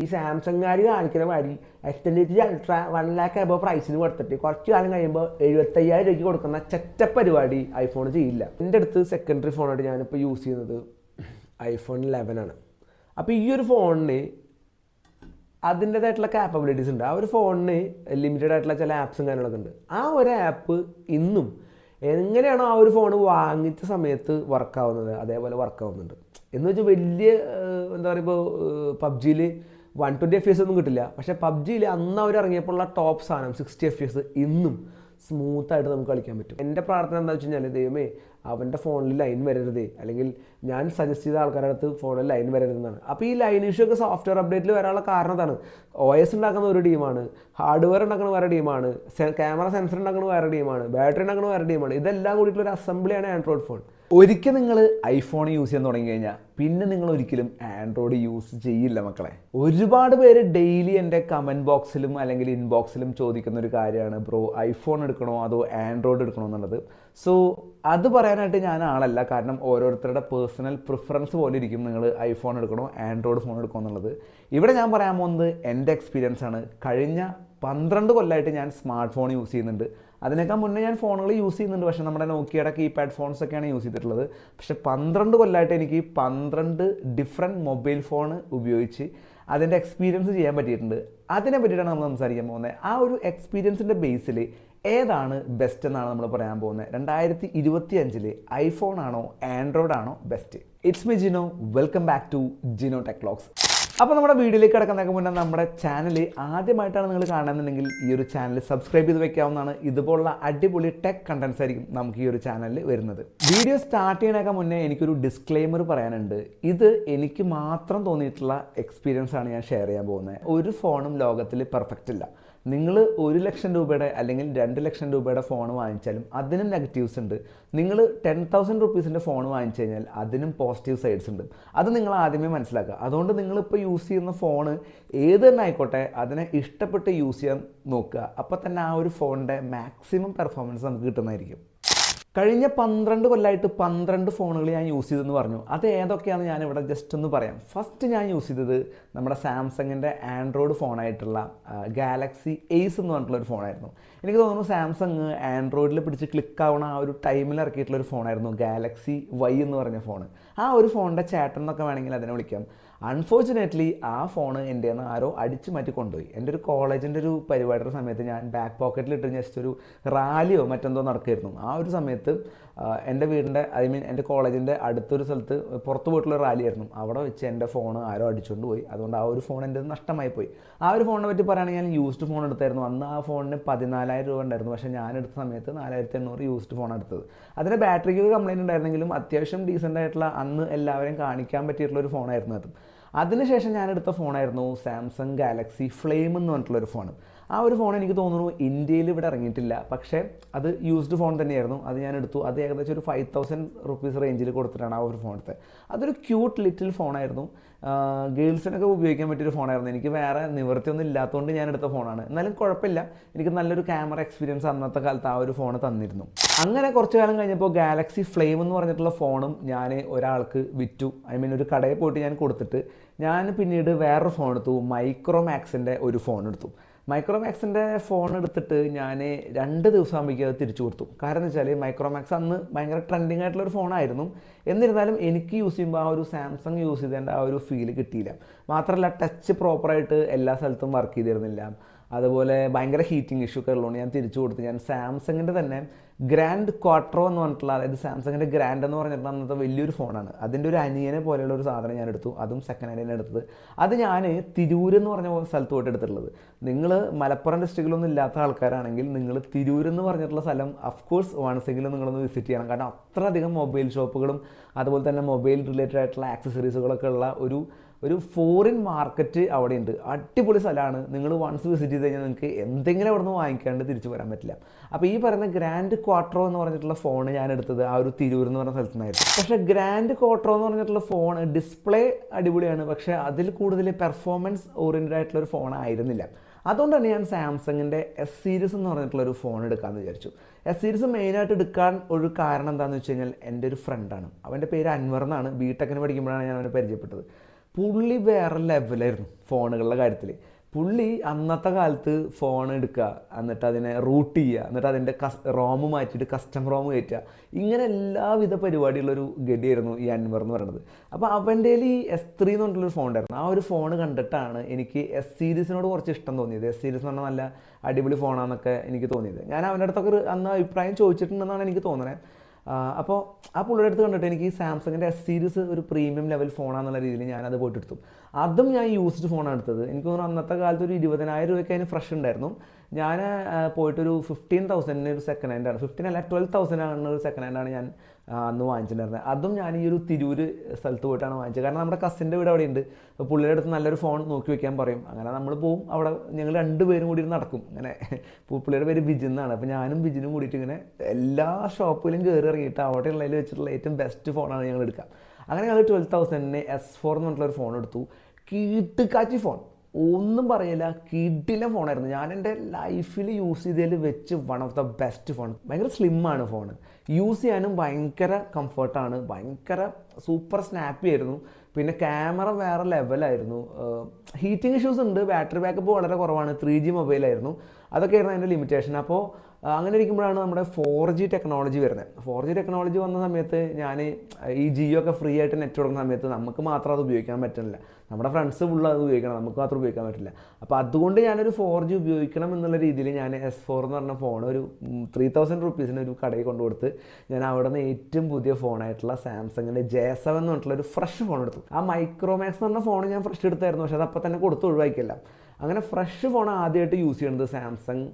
ഈ സാംസങ്കാർ കാണിക്കുന്ന മാതിരി S twenty ultra one lakh above പ്രൈസിന് കൊടുത്തിട്ട് കുറച്ച് കാലം കഴിയുമ്പോൾ എഴുപത്തയ്യായിരം രൂപയ്ക്ക് കൊടുക്കുന്ന ചെറ്റ പരിപാടി ഐഫോൺ ചെയ്യില്ല. എന്റെ അടുത്ത് സെക്കൻഡറി ഫോണായിട്ട് ഞാനിപ്പോൾ യൂസ് ചെയ്യുന്നത് ഐഫോൺ ലെവൻ ആണ്. അപ്പോൾ ഈ ഒരു ഫോണിന് അതിന്റേതായിട്ടുള്ള കാപ്പബിലിറ്റീസ് ഉണ്ട്. ആ ഒരു ഫോണിന് ലിമിറ്റഡ് ആയിട്ടുള്ള ചില ആപ്സും കാര്യങ്ങളൊക്കെ ഉണ്ട്. ആ ഒരു ആപ്പ് ഇന്നും എങ്ങനെയാണോ ആ ഒരു ഫോൺ വാങ്ങിച്ച സമയത്ത് വർക്കാവുന്നത് അതേപോലെ വർക്കാവുന്നുണ്ട് എന്ന് വെച്ചാൽ വലിയ എന്താ പറയുക ഇപ്പോൾ പബ്ജിയിൽ വൺ ട്വന്റി എഫ് എസ് ഒന്നും കിട്ടില്ല. പക്ഷേ പബ്ജിയിൽ അന്ന് അവർ ഇറങ്ങിയപ്പോഴുള്ള ടോപ്പ് സാധനം സിക്സ്റ്റി എഫ് എസ് ഇന്നും സ്മൂത്തായിട്ട് നമുക്ക് കളിക്കാൻ പറ്റും. എന്റെ പ്രാർത്ഥന എന്താ വെച്ച് കഴിഞ്ഞാൽ ദൈവമേ അവന്റെ ഫോണിൽ ലൈൻ വരരുതേ. അല്ലെങ്കിൽ ഞാൻ സജസ്റ്റ് ചെയ്ത ആൾക്കാരുടെ അടുത്ത് ഫോണിൽ ലൈൻ വരരുതെന്നാണ്. അപ്പോൾ ഈ ലൈൻ ഇഷ്യൂ ഒക്കെ സോഫ്റ്റ്വെയർ അപ്ഡേറ്റിൽ വരാനുള്ള കാരണം എന്താണ് ഒ എസ് ഉണ്ടാക്കുന്ന ഒരു ടീമാണ് ഹാർഡ്വെയർ ഉണ്ടാക്കുന്ന വേറെ ടീമാണ് ക്യാമറ സെൻസർ ഉണ്ടാക്കുന്ന വേറെ ടീമാണ് ബാറ്ററി ഉണ്ടാക്കുന്ന വേറെ ടീമാണ് ഇതെല്ലാം കൂടിയിട്ടുള്ള ഒരു അസംബ്ലിയാണ് ആൻഡ്രോയിഡ് ഫോൺ ഒരിക്കൽ നിങ്ങൾ ഐഫോൺ യൂസ് ചെയ്യാൻ തുടങ്ങി കഴിഞ്ഞാൽ പിന്നെ നിങ്ങൾ ഒരിക്കലും ആൻഡ്രോയിഡ് യൂസ് ചെയ്യില്ല മക്കളെ. ഒരുപാട് പേര് ഡെയിലി എന്റെ കമന്റ് ബോക്സിലും അല്ലെങ്കിൽ ഇൻബോക്സിലും ചോദിക്കുന്ന ഒരു കാര്യമാണ് ബ്രോ ഐഫോൺ എടുക്കണോ അതോ ആൻഡ്രോയിഡ് എടുക്കണോ എന്നുള്ളത്? സോ അത് പറയാനായിട്ട് ഞാൻ ആളല്ല. കാരണം ഓരോരുത്തരുടെ പേഴ്സണൽ പ്രിഫറൻസ് പോലെ ഇരിക്കും നിങ്ങൾ ഐഫോൺ എടുക്കണോ ആൻഡ്രോയിഡ് ഫോൺ എടുക്കണോ എന്നുള്ളത്. ഇവിടെ ഞാൻ പറയാൻ പോകുന്നത് എന്റെ എക്സ്പീരിയൻസ് ആണ്. കഴിഞ്ഞ പന്ത്രണ്ട് കൊല്ലമായിട്ട് ഞാൻ സ്മാർട്ട് ഫോൺ യൂസ് ചെയ്യുന്നുണ്ട്. അതിനേക്കാൾ മുന്നേ ഞാൻ ഫോണുകൾ യൂസ് ചെയ്യുന്നുണ്ട്. പക്ഷേ നമ്മുടെ നോക്കിയുടെ കീപാഡ് ഫോൺസ് ഒക്കെയാണ് യൂസ് ചെയ്തിട്ടുള്ളത്. പക്ഷേ പന്ത്രണ്ട് കൊല്ലമായിട്ട് എനിക്ക് പന്ത്രണ്ട് ഡിഫറെന്റ് മൊബൈൽ ഫോൺ ഉപയോഗിച്ച് അതിന്റെ എക്സ്പീരിയൻസ് ചെയ്യാൻ പറ്റിയിട്ടുണ്ട്. അതിനെ പറ്റിയിട്ടാണ് നമ്മൾ സംസാരിക്കാൻ പോകുന്നത്. ആ ഒരു എക്സ്പീരിയൻസിന്റെ ബേസിൽ ഏതാണ് ബെസ്റ്റ് എന്നാണ് നമ്മൾ പറയാൻ പോകുന്നത്? രണ്ടായിരത്തി ഇരുപത്തി അഞ്ചിൽ ഐഫോൺ ആണോ ആൻഡ്രോയിഡ് ആണോ best it's me Jino welcome back to Jino ടെക്ലോക്സ് അപ്പോൾ നമ്മുടെ വീഡിയോയിലേക്ക് കിടക്കുന്നതിന് മുന്നേ നമ്മുടെ ചാനൽ ആദ്യമായിട്ടാണ് നിങ്ങൾ കാണുന്നുണ്ടെങ്കിൽ ഈ ഒരു ചാനൽ സബ്സ്ക്രൈബ് ചെയ്ത് വെക്കാവുന്നതാണ്. ഇതുപോലുള്ള അടിപൊളി ടെക് കണ്ടൻസ് ആയിരിക്കും നമുക്ക് ഈ ഒരു ചാനലിൽ വരുന്നത്. വീഡിയോ സ്റ്റാർട്ട് ചെയ്യണേക്കാൾ മുന്നേ എനിക്കൊരു ഡിസ്ക്ലെയിമർ പറയാനുണ്ട്. ഇത് എനിക്ക് മാത്രം തോന്നിയിട്ടുള്ള എക്സ്പീരിയൻസ് ആണ് ഞാൻ ഷെയർ ചെയ്യാൻ പോകുന്നത്. ഒരു ഫോണും ലോകത്തിൽ പെർഫെക്റ്റ് ഇല്ല. നിങ്ങൾ ഒരു ലക്ഷം രൂപയുടെ അല്ലെങ്കിൽ രണ്ട് ലക്ഷം രൂപയുടെ ഫോൺ വാങ്ങിച്ചാലും അതിനും നെഗറ്റീവ്സ് ഉണ്ട്. നിങ്ങൾ ടെൻ തൗസൻഡ് റുപ്പീസിന്റെ ഫോൺ വാങ്ങിച്ചു കഴിഞ്ഞാൽ അതിനും പോസിറ്റീവ് സൈഡ്സ് ഉണ്ട്. അത് നിങ്ങൾ ആദ്യമേ മനസ്സിലാക്കുക. അതുകൊണ്ട് നിങ്ങളിപ്പോൾ യൂസ് ചെയ്യുന്ന ഫോണ് ഏത് തന്നെ ആയിക്കോട്ടെ അതിനെ ഇഷ്ടപ്പെട്ട് യൂസ് ചെയ്യാൻ നോക്കുക. അപ്പോൾ തന്നെ ആ ഒരു ഫോണിന്റെ മാക്സിമം പെർഫോമൻസ് നമുക്ക് കിട്ടുന്നതായിരിക്കും. കഴിഞ്ഞ പന്ത്രണ്ട് കൊല്ലമായിട്ട് പന്ത്രണ്ട് ഫോണുകൾ ഞാൻ യൂസ് ചെയ്തെന്ന് പറഞ്ഞു. അത് ഏതൊക്കെയാണെന്ന് ഞാനിവിടെ ജസ്റ്റ് ഒന്ന് പറയാം. ഫസ്റ്റ് ഞാൻ യൂസ് ചെയ്തത് നമ്മുടെ സാംസങ്ങിന്റെ ആൻഡ്രോയിഡ് ഫോണായിട്ടുള്ള ഗാലക്സി എയ്സ് എന്ന് പറഞ്ഞിട്ടുള്ള ഒരു ഫോണായിരുന്നു എനിക്ക് തോന്നുന്നു സാംസങ് ആൻഡ്രോയിഡിൽ പിടിച്ച് ക്ലിക്ക് ആവണ ആ ഒരു ടൈമിൽ ഇറക്കിയിട്ടുള്ള ഒരു ഫോണായിരുന്നു ഗാലക്സി വൈ എന്ന് പറഞ്ഞ ഫോൺ ആ ഒരു ഫോണിന്റെ ചേട്ടൻ എന്നൊക്കെ വേണമെങ്കിൽ അതിനെ വിളിക്കാം. അൺഫോർച്ചുനേറ്റ്ലി ആ ഫോൺ എന്റെ നിന്ന് ആരോ അടിച്ചു മാറ്റി കൊണ്ടുപോയി എന്റെ ഒരു കോളേജിന്റെ ഒരു പരിപാടിയുടെ സമയത്ത് ഞാൻ ബാക്ക് പോക്കറ്റിലിട്ട് ജസ്റ്റ് ഒരു റാലിയോ മറ്റെന്തോ നടക്കുമായിരുന്നു ആ ഒരു സമയത്ത് എന്റെ വീടിന്റെ ഐ മീൻ എന്റെ കോളേജിന്റെ അടുത്തൊരു സ്ഥലത്ത് പുറത്ത് പോയിട്ടുള്ള റാലി ആയിരുന്നു. അവിടെ വെച്ച് എന്റെ ഫോൺ ആരോ അടിച്ചുകൊണ്ട് പോയി അതുകൊണ്ട് ആ ഒരു ഫോൺ എന്റെ നഷ്ടമായി പോയി ആ ഒരു ഫോണിനെ പറ്റി പറയുകയാണെങ്കിൽ ഞാൻ യൂസ്ഡ് ഫോൺ എടുത്തായിരുന്നു. അന്ന് ആ ഫോണിന് പതിനാലായിരം രൂപ ഉണ്ടായിരുന്നു. പക്ഷേ ഞാൻ എടുത്ത സമയത്ത് നാലായിരത്തി എണ്ണൂറ് യൂസ്ഡ് ഫോൺ എടുത്തത്. അതിന്റെ ബാറ്ററിക്ക് ഒരു കംപ്ലൈന്റ് ഉണ്ടായിരുന്നെങ്കിലും അത്യാവശ്യം ഡീസന്റ് ആയിട്ടുള്ള അന്ന് എല്ലാവരെയും കാണിക്കാൻ പറ്റിയിട്ടുള്ള ഒരു ഫോണായിരുന്നു അത്. അതിനുശേഷം ഞാനെടുത്ത ഫോണായിരുന്നു സാംസങ് ഗാലക്സി ഫ്ലെയിം എന്ന് പറഞ്ഞിട്ടുള്ള ഒരു ഫോൺ ആ ഒരു ഫോൺ എനിക്ക് തോന്നുന്നു ഇന്ത്യയിൽ ഇവിടെ ഇറങ്ങിയിട്ടില്ല. പക്ഷേ അത് യൂസ്ഡ് ഫോൺ തന്നെയായിരുന്നു. അത് ഞാൻ എടുത്തു. അത് ഏകദേശം ഒരു ഫൈവ് തൗസൻഡ് റുപ്പീസ് റേഞ്ചിൽ കൊടുത്തിട്ടാണ് ആ ഒരു ഫോൺ എടുത്തത്. അതൊരു ക്യൂട്ട് ലിറ്റിൽ ഫോണായിരുന്നു ഗേൾസിനൊക്കെ ഉപയോഗിക്കാൻ പറ്റിയൊരു ഫോണായിരുന്നു എനിക്ക് വേറെ നിവൃത്തിയൊന്നും ഇല്ലാത്തതുകൊണ്ട് ഞാൻ എടുത്ത ഫോണാണ് എന്നാലും കുഴപ്പമില്ല. എനിക്ക് നല്ലൊരു ക്യാമറ എക്സ്പീരിയൻസ് അന്നത്തെ കാലത്ത് ആ ഒരു ഫോൺ തന്നിരുന്നു. അങ്ങനെ കുറച്ച് കാലം കഴിഞ്ഞപ്പോൾ ഗാലക്സി ഫ്ലെയിം എന്ന് പറഞ്ഞിട്ടുള്ള ഫോണും ഞാൻ ഒരാൾക്ക് വിറ്റു. ഐ മീൻ ഒരു കടയിൽ പോയിട്ട് ഞാൻ കൊടുത്തിട്ട് ഞാൻ പിന്നീട് വേറൊരു ഫോൺ എടുത്തു. മൈക്രോമാക്സിന്റെ ഒരു ഫോൺ എടുത്തു. മൈക്രോമാക്സിന്റെ ഫോൺ എടുത്തിട്ട് ഞാൻ രണ്ട് ദിവസം ആകുമ്പോഴേക്കും അത് തിരിച്ചു കൊടുത്തു. കാരണം എന്ന് വെച്ചാൽ മൈക്രോമാക്സ് അന്ന് ഭയങ്കര ട്രെൻഡിങ് ആയിട്ടുള്ള ഒരു ഫോണായിരുന്നു. എന്നിരുന്നാലും എനിക്ക് യൂസ് ചെയ്യുമ്പോൾ ആ ഒരു സാംസങ് യൂസ് ചെയ്തതിന്റെ ആ ഒരു ഫീൽ കിട്ടിയില്ല. മാത്രമല്ല ടച്ച് പ്രോപ്പറായിട്ട് എല്ലാ സ്ഥലത്തും വർക്ക് ചെയ്തിരുന്നില്ല. അതുപോലെ ഭയങ്കര ഹീറ്റിംഗ് ഇഷ്യൂ ഒക്കെ ഉള്ളതുകൊണ്ട് ഞാൻ തിരിച്ചു കൊടുത്തു. ഞാൻ സാംസങ്ങിന്റെ തന്നെ ഗ്രാൻഡ് ക്വാട്രോ എന്ന് പറഞ്ഞിട്ടുള്ള അതായത് സാംസങ്ങിന്റെ ഗ്രാൻഡ് എന്ന് പറഞ്ഞിട്ടുള്ള അന്നത്തെ വലിയൊരു ഫോണാണ്. അതിന്റെ ഒരു അനിയനെ പോലെയുള്ള ഒരു സാധനം ഞാൻ എടുത്തു. അതും സെക്കൻഡ് ഹാൻഡിൽ എടുത്തത്. അത് ഞാൻ തിരൂർ എന്ന് പറഞ്ഞ സ്ഥലത്ത് പോയിട്ട് എടുത്തിട്ടുള്ളത്. നിങ്ങൾ മലപ്പുറം ഡിസ്ട്രിക്റ്റിലൊന്നും ഇല്ലാത്ത ആൾക്കാരാണെങ്കിൽ നിങ്ങൾ തിരൂർ എന്ന് പറഞ്ഞിട്ടുള്ള സ്ഥലം അഫ്കോഴ്സ് വൺസെങ്കിലും നിങ്ങളൊന്ന് വിസിറ്റ് ചെയ്യണം. കാരണം അത്രയധികം മൊബൈൽ ഷോപ്പുകളും അതുപോലെ തന്നെ മൊബൈൽ റിലേറ്റഡ് ആയിട്ടുള്ള ആക്സസറീസുകളൊക്കെ ഉള്ള ഒരു ഒരു ഫോറിൻ മാർക്കറ്റ് അവിടെ ഉണ്ട് അടിപൊളി സ്ഥലമാണ്. നിങ്ങൾ വൺസ് വിസിറ്റ് ചെയ്ത് കഴിഞ്ഞാൽ നിങ്ങൾക്ക് എന്തെങ്കിലും അവിടെ നിന്ന് വാങ്ങിക്കാണ്ട് തിരിച്ചു വരാൻ പറ്റില്ല. അപ്പോൾ ഈ പറയുന്ന ഗ്രാൻഡ് ക്വാട്രോ എന്ന് പറഞ്ഞിട്ടുള്ള ഫോൺ ഞാൻ എടുത്തത് ആ ഒരു തിരൂർ എന്ന് പറഞ്ഞ സ്ഥലത്തു നിന്നായിരുന്നു പക്ഷേ ഗ്രാൻഡ് ക്വാട്രോ എന്ന് പറഞ്ഞിട്ടുള്ള ഫോൺ ഡിസ്പ്ലേ അടിപൊളിയാണ്. പക്ഷേ അതിൽ കൂടുതൽ പെർഫോമൻസ് ഓറിയന്റഡ് ആയിട്ടുള്ള ഒരു ഫോൺ ആയിരുന്നില്ല. അതുകൊണ്ട് തന്നെ ഞാൻ സാംസങ്ങിന്റെ എസ് സീരീസ് എന്ന് പറഞ്ഞിട്ടുള്ള ഒരു ഫോൺ എടുക്കാമെന്ന് വിചാരിച്ചു. എസ് സീരീസ് മെയിനായിട്ട് എടുക്കാൻ ഒരു കാരണം എന്താണെന്ന് വെച്ച് കഴിഞ്ഞാൽ എന്റെ ഒരു ഫ്രണ്ടാണ് അവന്റെ പേര് അൻവർ എന്നാണ്. ബി ടെക്കിന് പഠിക്കുമ്പോഴാണ് ഞാൻ അവനെ പരിചയപ്പെട്ടത്. പുള്ളി വേറെ ലെവലായിരുന്നു ഫോണുകളുടെ കാര്യത്തിൽ പുള്ളി അന്നത്തെ കാലത്ത് ഫോൺ എടുക്കുക എന്നിട്ട് അതിനെ റൂട്ട് ചെയ്യുക എന്നിട്ട് അതിന്റെ കസ് റോം മാറ്റിയിട്ട് കസ്റ്റം റോം കയറ്റുക. ഇങ്ങനെ എല്ലാവിധ പരിപാടിയുള്ളൊരു ഗഡിയായിരുന്നു ഈ അൻവർ എന്ന് പറയുന്നത്. അപ്പോൾ അവന്റെ ഈ എസ് ത്രീ എന്ന് പറഞ്ഞിട്ടുള്ളൊരു ഫോൺ ഉണ്ടായിരുന്നു. ആ ഒരു ഫോൺ കണ്ടിട്ടാണ് എനിക്ക് എസ് സീരീസിനോട് കുറച്ച് ഇഷ്ടം തോന്നിയത്. എസ് സീരീസ് എന്ന് പറഞ്ഞാൽ നല്ല അടിപൊളി ഫോണാണെന്നൊക്കെ എനിക്ക് തോന്നിയത്. ഞാൻ അവന്റെ അടുത്തൊക്കെ ഒരു അന്ന് അഭിപ്രായം ചോദിച്ചിട്ടുണ്ടെന്നാണ് എനിക്ക് തോന്നുന്നത് അപ്പോൾ ആ പുള്ളിയുടെ അടുത്ത് കണ്ടിട്ട് എനിക്ക് ഈ സാംസങ്ങിന്റെ എസ് സീരീസ് ഒരു പ്രീമിയം ലെവൽ ഫോണാന്നുള്ള രീതിയിൽ ഞാനത് പോയിട്ട് എടുത്തു അതും ഞാൻ യൂസ്ഡ് ഫോണാണ് എടുത്തത്. എനിക്ക് തോന്നുന്നു അന്നത്തെ കാലത്ത് ഒരു ഇരുപതിനായിരം രൂപയ്ക്ക് അതിന് ഫ്രഷ് ഉണ്ടായിരുന്നു. ഞാൻ പോയിട്ടൊരു ഫിഫ്റ്റീൻ തൗസൻഡിന് ഒരു സെക്കൻഡ് ഹാൻഡാണ് ഫിഫ്റ്റീൻ അല്ല ട്വൽവ് തൗസൻഡ് ആണ് ഒരു സെക്കൻഡ് ഹാൻഡാണ് ഞാൻ അന്ന് വാങ്ങിച്ചിട്ടുണ്ടായിരുന്നത് അതും ഞാൻ ഈ ഒരു തിരൂര് സ്ഥലത്ത് പോയിട്ടാണ് വാങ്ങിച്ചത്. കാരണം നമ്മുടെ കസിന്റെ വീട് അവിടെ ഉണ്ട് പുള്ളിയുടെ അടുത്ത് നല്ലൊരു ഫോൺ നോക്കി വെക്കാൻ പറയും. അങ്ങനെ നമ്മൾ പോവും. അവിടെ ഞങ്ങൾ രണ്ടുപേരും കൂടി നടക്കും. അങ്ങനെ പുള്ളിയുടെ പേര് ബിജിൻ എന്നാണ്. അപ്പോൾ ഞാനും ബിജിനും കൂടിയിട്ട് ഇങ്ങനെ എല്ലാ ഷോപ്പിലും കയറി ഇറങ്ങിയിട്ട് അവിടെയുള്ളതിൽ വെച്ചിട്ടുള്ള ഏറ്റവും ബെസ്റ്റ് ഫോണാണ് ഞങ്ങൾ എടുക്കുക. അങ്ങനെ ഞങ്ങൾ ട്വൽവ് തൗസൻഡിന് എസ് ഫോർ എന്ന് പറഞ്ഞിട്ടുള്ള ഒരു ഫോൺ എടുത്തു. കീട്ടുകാച്ചി ഫോൺ ഒന്നും പറയില്ല. കിഡിലെ ഫോണായിരുന്നു ഞാൻ എന്റെ ലൈഫിൽ യൂസ് ചെയ്തതിൽ വെച്ച് one of the best phone ഭയങ്കര സ്ലിമ്മാണ് ഫോൺ യൂസ് ചെയ്യാനും ഭയങ്കര കംഫർട്ടാണ് ഭയങ്കര സൂപ്പർ സ്നാപ്പി ആയിരുന്നു. പിന്നെ ക്യാമറ വേറെ ലെവലായിരുന്നു ഹീറ്റിംഗ് ഇഷ്യൂസ് ഉണ്ട്. ബാറ്ററി ബാക്കപ്പ് വളരെ കുറവാണ്. ത്രീ ജി മൊബൈലായിരുന്നു അതൊക്കെയായിരുന്നു അതിന്റെ ലിമിറ്റേഷൻ അപ്പോൾ അങ്ങനെ ഇരിക്കുമ്പോഴാണ് നമ്മുടെ ഫോർ ജി ടെക്നോളജി വരുന്നത്. ഫോർ ജി ടെക്നോളജി വന്ന സമയത്ത് ഞാൻ ഈ ജിയോ ഒക്കെ ഫ്രീ ആയിട്ട് നെറ്റ് കൊടുക്കുന്ന സമയത്ത് നമുക്ക് മാത്രം അത് ഉപയോഗിക്കാൻ പറ്റുന്നില്ല. നമ്മുടെ ഫ്രണ്ട്സ് ഫുള്ള് അത് ഉപയോഗിക്കണം നമുക്ക് മാത്രം ഉപയോഗിക്കാൻ പറ്റില്ല. അപ്പോൾ അതുകൊണ്ട് ഞാനൊരു ഫോർ ജി ഉപയോഗിക്കണം എന്നുള്ള രീതിയിൽ ഞാൻ എസ് ഫോർ എന്ന് പറഞ്ഞ ഫോൺ ഒരു ത്രീ തൗസൻഡ് റുപ്പീസിന് ഒരു കടയിൽ കൊണ്ടു കൊടുത്ത് ഞാൻ അവിടെ നിന്ന് ഏറ്റവും പുതിയ ഫോണായിട്ടുള്ള സാംസങ്ങിന്റെ ജെ സെവൻ എന്ന് പറഞ്ഞിട്ടുള്ള ഒരു ഫ്രഷ് ഫോൺ എടുത്തു. ആ മൈക്രോമാക്സ് എന്ന് പറഞ്ഞ ഫോൺ ഞാൻ ഫ്രഷ് എടുത്തായിരുന്നു പക്ഷേ അത് അപ്പം തന്നെ കൊടുത്ത് ഒഴിവാക്കിയല്ല. അങ്ങനെ ഫ്രഷ് ഫോൺ ആദ്യമായിട്ട് യൂസ് ചെയ്യുന്നത് സാംസങ്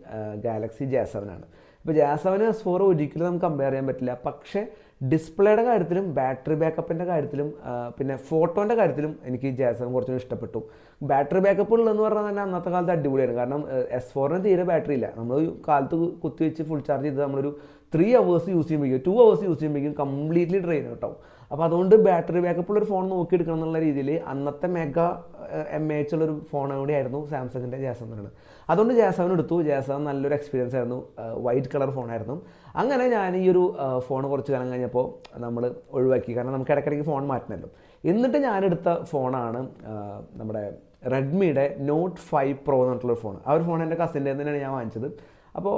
ഗാലക്സി ജെ ആണ്. ഇപ്പോൾ ജെ സെവൻ എസ് ഫോർ ഒരിക്കലും നമുക്ക് കമ്പയർ ചെയ്യാൻ പറ്റില്ല. പക്ഷേ ഡിസ്പ്ലേയുടെ കാര്യത്തിലും ബാറ്ററി ബാക്കപ്പിന്റെ കാര്യത്തിലും പിന്നെ ഫോട്ടോന്റെ കാര്യത്തിലും എനിക്ക് ജെ സെവൻ കുറച്ചുകൂടി ഇഷ്ടപ്പെട്ടു. ബാറ്ററി ബാക്കപ്പ് ഉള്ളതെന്ന് പറഞ്ഞാൽ തന്നെ അന്നത്തെ കാലത്ത് അടിപൊളിയാണ് കാരണം എസ് ഫോറിന് തീരെ ബാറ്ററി ഇല്ല. നമ്മൾ കാലത്ത് കുത്തി വെച്ച് ഫുൾ ചാർജ് ചെയ്ത് നമ്മളൊരു ത്രീ അവേഴ്സ് യൂസ് ചെയ്യുമ്പോഴേക്കും ടു അവേഴ്സ് യൂസ് ചെയ്യുമ്പോഴേക്കും കംപ്ലീറ്റ്ലി ഡ്രെയിൻ കേട്ടോ അപ്പോൾ അതുകൊണ്ട് ബാറ്ററി ബാക്കപ്പ് ഉള്ളൊരു ഫോൺ നോക്കിയെടുക്കണം എന്നുള്ള രീതിയിൽ അന്നത്തെ മെഗാ എം എ എച്ച് ഉള്ളൊരു ഫോൺ കൂടിയായിരുന്നു സാംസങ്ങിന്റെ ജാസവനാണ് അതുകൊണ്ട് ജാസവൻ എടുത്തു. ജാസവൻ നല്ലൊരു എക്സ്പീരിയൻസ് ആയിരുന്നു. വൈറ്റ് കളർ ഫോണായിരുന്നു അങ്ങനെ ഞാൻ ഈ ഒരു ഫോൺ കുറച്ച് കാലം കഴിഞ്ഞപ്പോൾ നമ്മൾ ഒഴിവാക്കി. കാരണം നമുക്ക് ഇടയ്ക്കിടയ്ക്ക് ഫോൺ മാറ്റണമല്ലോ എന്നിട്ട് ഞാനെടുത്ത ഫോണാണ് നമ്മുടെ റെഡ്മിയുടെ നോട്ട് ഫൈവ് പ്രോ എന്ന് പറഞ്ഞിട്ടുള്ള ഫോൺ ആ ഒരു ഫോൺ എന്റെ കസിന്റെ തന്നെയാണ് ഞാൻ വാങ്ങിച്ചത്. അപ്പോൾ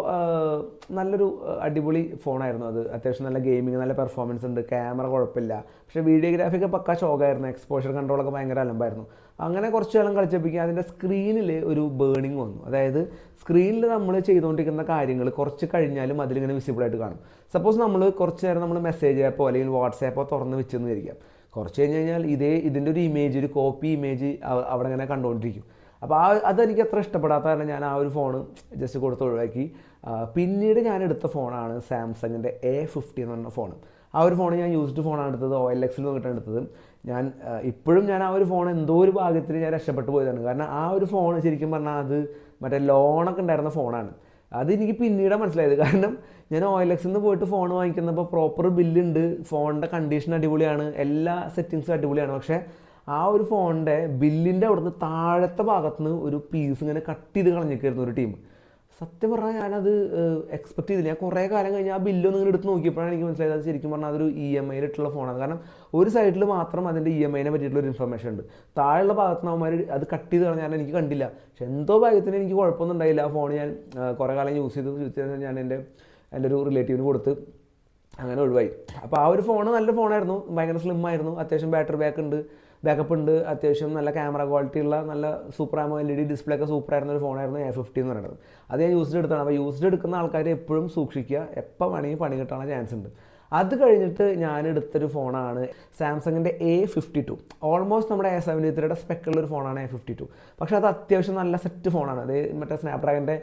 നല്ലൊരു അടിപൊളി ഫോണായിരുന്നു അത്. അത്യാവശ്യം നല്ല ഗെയിമിങ് നല്ല പെർഫോമൻസ് ഉണ്ട്. ക്യാമറ കുഴപ്പമില്ല. പക്ഷേ വീഡിയോഗ്രാഫിക്ക് പക്കാ ഷോക്കായിരുന്നു എക്സ്പോഷർ കൺട്രോളൊക്കെ ഭയങ്കര അലമ്പായിരുന്നു. അങ്ങനെ കുറച്ച് കാലം കളിച്ചപ്പോഴേക്കും അതിന്റെ സ്ക്രീനിൽ ഒരു ബേണിംഗ് വന്നു. അതായത് സ്ക്രീനിൽ നമ്മൾ ചെയ്തുകൊണ്ടിരിക്കുന്ന കാര്യങ്ങൾ കുറച്ച് കഴിഞ്ഞാലും അതിലിങ്ങനെ വിസിബിളായിട്ട് കാണും. സപ്പോസ് നമ്മൾ കുറച്ച് നേരം നമ്മൾ മെസ്സേജ് ആപ്പോ അല്ലെങ്കിൽ വാട്സാപ്പോ തുറന്ന് വെച്ചെന്ന് വിചാരിക്കാം. കുറച്ച് കഴിഞ്ഞ് കഴിഞ്ഞാൽ ഇതേ ഇതിന്റെ ഒരു ഇമേജ് ഒരു കോപ്പി ഇമേജ് അവിടെ ഇങ്ങനെ കണ്ടുകൊണ്ടിരിക്കും. അപ്പോൾ ആ അതെനിക്ക് അത്ര ഇഷ്ടപ്പെടാത്ത കാരണം ഞാൻ ആ ഒരു ഫോണ് ജസ്റ്റ് കൊടുത്ത് ഒഴിവാക്കി. പിന്നീട് ഞാൻ എടുത്ത ഫോണാണ് സാംസങ്ങിന്റെ എ ഫിഫ്റ്റി എന്ന് പറഞ്ഞ ഫോൺ ആ ഒരു ഫോൺ ഞാൻ യൂസ്ഡ് ഫോണാണ് എടുത്തത് ഒ എൽ എക്സിൽ നിന്നിട്ടാണ് എടുത്തത്. ഞാൻ ഇപ്പോഴും ഞാൻ ആ ഒരു ഫോൺ എന്തോ ഒരു ഭാഗ്യത്തിൽ ഞാൻ രക്ഷപ്പെട്ടു പോയതാണ്. കാരണം ആ ഒരു ഫോൺ ശരിക്കും പറഞ്ഞാൽ അത് മറ്റേ ലോണൊക്കെ ഉണ്ടായിരുന്ന ഫോണാണ് അത് എനിക്ക് പിന്നീടാണ് മനസ്സിലായത്. കാരണം ഞാൻ എൽ എക്സിൽ നിന്ന് പോയിട്ട് ഫോൺ വാങ്ങിക്കുന്നപ്പോൾ പ്രോപ്പർ ബില്ലുണ്ട് ഫോണിന്റെ കണ്ടീഷൻ അടിപൊളിയാണ്. എല്ലാ സെറ്റിങ്സും അടിപൊളിയാണ്. പക്ഷേ ആ ഒരു ഫോണിന്റെ ബില്ലിന്റെ അവിടുന്ന് താഴത്തെ ഭാഗത്തുനിന്ന് ഒരു പീസ് ഇങ്ങനെ കട്ട് ചെയ്ത് കളഞ്ഞിരിക്കുന്നു ഒരു ടീം സത്യം പറഞ്ഞാൽ ഞാനത് എക്സ്പെക്ട് ചെയ്തില്ല. ഞാൻ കുറേ കാലം കഴിഞ്ഞ് ആ ബില്ലൊന്നും ഇങ്ങനെ എടുത്ത് നോക്കിയപ്പോഴാണ് എനിക്ക് മനസ്സിലായത് അത് ശരിക്കും പറഞ്ഞാൽ അതൊരു ഇ എം ഐയിലിട്ടുള്ള ഫോണാണ് കാരണം ഒരു സൈഡിൽ മാത്രം അതിന്റെ ഇ എം ഐനെ പറ്റിയിട്ടുള്ള ഒരു ഇൻഫർമേഷൻ ഉണ്ട്. താഴെയുള്ള ഭാഗത്ത് നിന്ന് അവന്മാർ അത് കട്ട് ചെയ്ത് കളഞ്ഞാൽ എനിക്ക് കണ്ടില്ല. പക്ഷെ എന്തോ ഭാഗത്തിന് എനിക്ക് കുഴപ്പമൊന്നും ഉണ്ടായില്ല. ആ ഫോൺ ഞാൻ കുറേ കാലം യൂസ് ചെയ്ത് യൂസ് ചെയ്ത് ഞാൻ എന്റെ എന്റെ ഒരു റിലേറ്റീവിന് കൊടുത്ത് അങ്ങനെ ഒഴിവായി. അപ്പോൾ ആ ഒരു ഫോൺ നല്ല ഫോണായിരുന്നു ഭയങ്കര സ്ലിം ആയിരുന്നു. അത്യാവശ്യം ബാറ്ററി ബാക്ക് ഉണ്ട്. ബാക്കപ്പ് ഉണ്ട്. അത്യാവശ്യം നല്ല ക്യാമറ ക്വാളിറ്റി ഉള്ള നല്ല super AMOLED display ഒക്കെ സൂപ്പർ ആയിരുന്ന ഒരു ഫോണായിരുന്നു എ ഫിഫ്റ്റി എന്ന് പറയുന്നത്. അത് ഞാൻ യൂസ്ഡ് എടുത്താണ്. അപ്പോൾ യൂസ്ഡ് എടുക്കുന്ന ആൾക്കാർ എപ്പോഴും സൂക്ഷിക്കുക. എപ്പോൾ വേണമെങ്കിൽ പണി കിട്ടാനുള്ള ചാൻസ് ഉണ്ട്. അത് കഴിഞ്ഞിട്ട് ഞാൻ എടുത്തൊരു ഫോണാണ് സാംസങ്ങിന്റെ എ ഫിഫ്റ്റി ടു ഓൾമോസ്റ്റ് നമ്മുടെ എ സെവന്റി ത്രീയുടെ സ്പെക്കുള്ള ഒരു ഫോണാണ് എ ഫിഫ്റ്റി ടു പക്ഷേ അത് അത്യാവശ്യം നല്ല സെറ്റ് ഫോണാണ് അത് മറ്റേ സ്നാപ്ഡ്രാഗന്റെ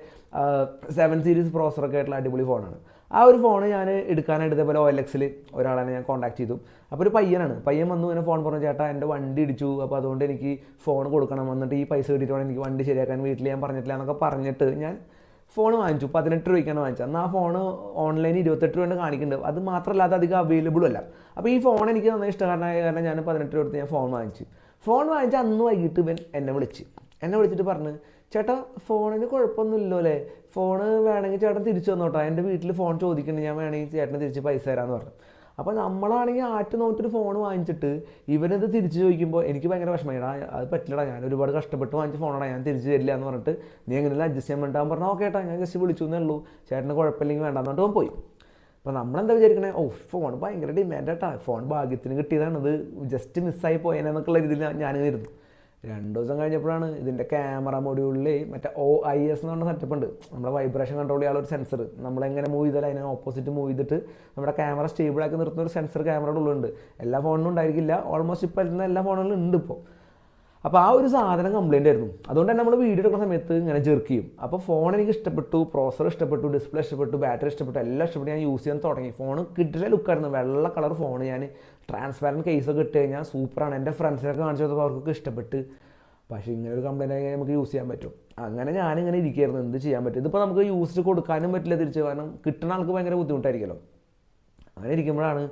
സെവൻ സീരീസ് പ്രോസറൊക്കെ ആയിട്ടുള്ള അടിപൊളി ഫോണാണ് ആ ഒരു ഫോൺ ഞാൻ എടുക്കാനായിട്ട് ഇതേപോലെ ഒ എൽ എക്സിൽ ഒരാളെ ഞാൻ കോൺടാക്ട് ചെയ്തു. അപ്പോൾ ഒരു പയ്യനാണ്. പയ്യൻ വന്നു ഇങ്ങനെ ഫോൺ പറഞ്ഞു ചേട്ടാ എന്റെ വണ്ടി ഇടിച്ചു. അപ്പോൾ അതുകൊണ്ട് എനിക്ക് ഫോൺ കൊടുക്കണം. എന്നിട്ട് ഈ പൈസ കിട്ടിയിട്ട് എനിക്ക് വണ്ടി ശരിയാക്കാൻ വീട്ടിൽ ഞാൻ പറഞ്ഞിട്ടില്ല എന്നൊക്കെ പറഞ്ഞിട്ട് ഞാൻ ഫോൺ വാങ്ങിച്ചു. പതിനെട്ട് രൂപയ്ക്കാണ് വാങ്ങിച്ചത്. എന്നാൽ ആ ഫോൺ ഓൺലൈൻ ഇരുപത്തെട്ട് രൂപ കാണിക്കുന്നുണ്ട്. അത് മാത്രമല്ല അത് അധികം അവൈലബിളും അല്ല. അപ്പോൾ ഈ ഫോൺ എനിക്ക് നന്നായി ഇഷ്ടകാരനായ കാരണം ഞാൻ പതിനെട്ട് രൂപ കൊടുത്ത് ഞാൻ ഫോൺ വാങ്ങിച്ചു. ഫോൺ വാങ്ങിച്ച അന്ന് വൈകിട്ട് ഇവൻ എന്നെ വിളിച്ച്. എന്നെ വിളിച്ചിട്ട് പറഞ്ഞ് ചേട്ടാ ഫോണിന് കുഴപ്പമൊന്നുമില്ലോ അല്ലേ ഫോണ് വേണമെങ്കിൽ ചേട്ടൻ തിരിച്ചു തന്നോട്ടോ. എന്റെ വീട്ടിൽ ഫോൺ ചോദിക്കുന്നുണ്ട്. ഞാൻ വേണമെങ്കിൽ ചേട്ടന് തിരിച്ച് പൈസ തരാമെന്ന് പറഞ്ഞു. അപ്പോൾ നമ്മളാണെങ്കിൽ ആറ്റ് നോക്കിയൊരു ഫോൺ വാങ്ങിച്ചിട്ട് ഇവനത് തിരിച്ചു ചോദിക്കുമ്പോൾ എനിക്ക് ഭയങ്കര വിഷമമായിടാ അത് പറ്റില്ലടാ. ഞാൻ ഒരുപാട് കഷ്ടപ്പെട്ട് വാങ്ങിച്ച ഫോണാണ്. ഞാൻ തിരിച്ചു തരില്ല എന്ന് പറഞ്ഞിട്ട് നീ എങ്ങനെയല്ല അഡ്ജസ്റ്റ് ചെയ്യാൻ വേണ്ടി പറഞ്ഞാൽ ഓക്കെ ഏട്ടാ ഞാൻ ജസ്റ്റ് വിളിച്ചു എന്നേ ഉള്ളൂ. ചേട്ടന് കുഴപ്പമില്ലെങ്കിൽ വേണ്ടാന്ന് പറഞ്ഞിട്ട് പോയി. അപ്പോൾ നമ്മളെന്താ വിചാരിക്കണേ? ഓ ഫോൺ ഭയങ്കര ഡിമാൻഡ് ആട്ടാ ഫോൺ ഭാഗ്യത്തിന് കിട്ടിയതാണത്. ജസ്റ്റ് മിസ്സായി പോയേനെന്നൊക്കെയുള്ള രീതിയിൽ ഞാനിങ്ങനെ ഇരുന്നു. രണ്ട് ദിവസം കഴിഞ്ഞപ്പോഴാണ് ഇതിന്റെ ക്യാമറ മൊഡ്യൂളിൽ മറ്റേ ഒ ഐ എസ് എന്ന് പറഞ്ഞ സെറ്റപ്പ് ഉണ്ട്. നമ്മുടെ വൈബ്രേഷൻ കൺട്രോൾ ചെയ്യാനുള്ള ഒരു സെൻസർ നമ്മളെങ്ങനെ മൂവ് ചെയ്താൽ അതിനെ ഓപ്പോസിറ്റ് മൂവ് ചെയ്തിട്ട് നമ്മുടെ ക്യാമറ സ്റ്റേബിളാക്കി നിർത്തുന്ന ഒരു സെൻസർ ക്യാമറയുടെ ഉള്ളുണ്ട് എല്ലാ ഫോണിലും ഉണ്ടായിരിക്കില്ല. ഓൾമോസ്റ്റ് ഇപ്പോൾ വരുന്ന എല്ലാ ഫോണുകളിലും ഉണ്ട് ഇപ്പോൾ അപ്പോൾ ആ ഒരു സാധനം കംപ്ലൈന്റ് ആയിരുന്നു. അതുകൊണ്ട് തന്നെ നമ്മൾ വീഡിയോ എടുക്കുന്ന സമയത്ത് ഇങ്ങനെ ജെർക്ക് ചെയ്യും. അപ്പോൾ ഫോൺ എനിക്ക് ഇഷ്ടപ്പെട്ടു പ്രോസർ ഇഷ്ടപ്പെട്ടു ഡിസ്പ്ലേ ഇഷ്ടപ്പെട്ടു ബാറ്ററി ഇഷ്ടപ്പെട്ടു എല്ലാം ഇഷ്ടപ്പെട്ടു. ഞാൻ യൂസ് ചെയ്യാൻ തുടങ്ങി. ഫോൺ കിട്ടില്ല ലുക്കായിരുന്നു വെള്ള കളർ ഫോൺ ഞാൻ ട്രാൻസ്പാരന്റ് ഒക്കെ ഇട്ട് കഴിഞ്ഞാൽ സൂപ്പറാണ് എന്റെ ഫ്രണ്ട്സിനൊക്കെ കാണിച്ചു കൊടുത്തപ്പോൾ അവർക്കൊക്കെ ഇഷ്ടപ്പെട്ട്. പക്ഷേ ഇങ്ങനെ ഒരു കംപ്ലൈന്റ് ആയി നമുക്ക് യൂസ് ചെയ്യാൻ പറ്റും. അങ്ങനെ ഞാനിങ്ങനെ ഇരിക്കുകയായിരുന്നു എന്ത് ചെയ്യാൻ പറ്റും? ഇതിപ്പോൾ നമുക്ക് യൂസ് കൊടുക്കാനും പറ്റില്ല തിരിച്ച്. കാരണം കിട്ടുന്ന ആൾക്ക് ഭയങ്കര ബുദ്ധിമുട്ടായിരിക്കുമല്ലോ. അങ്ങനെ ഇരിക്കുമ്പോഴാണ്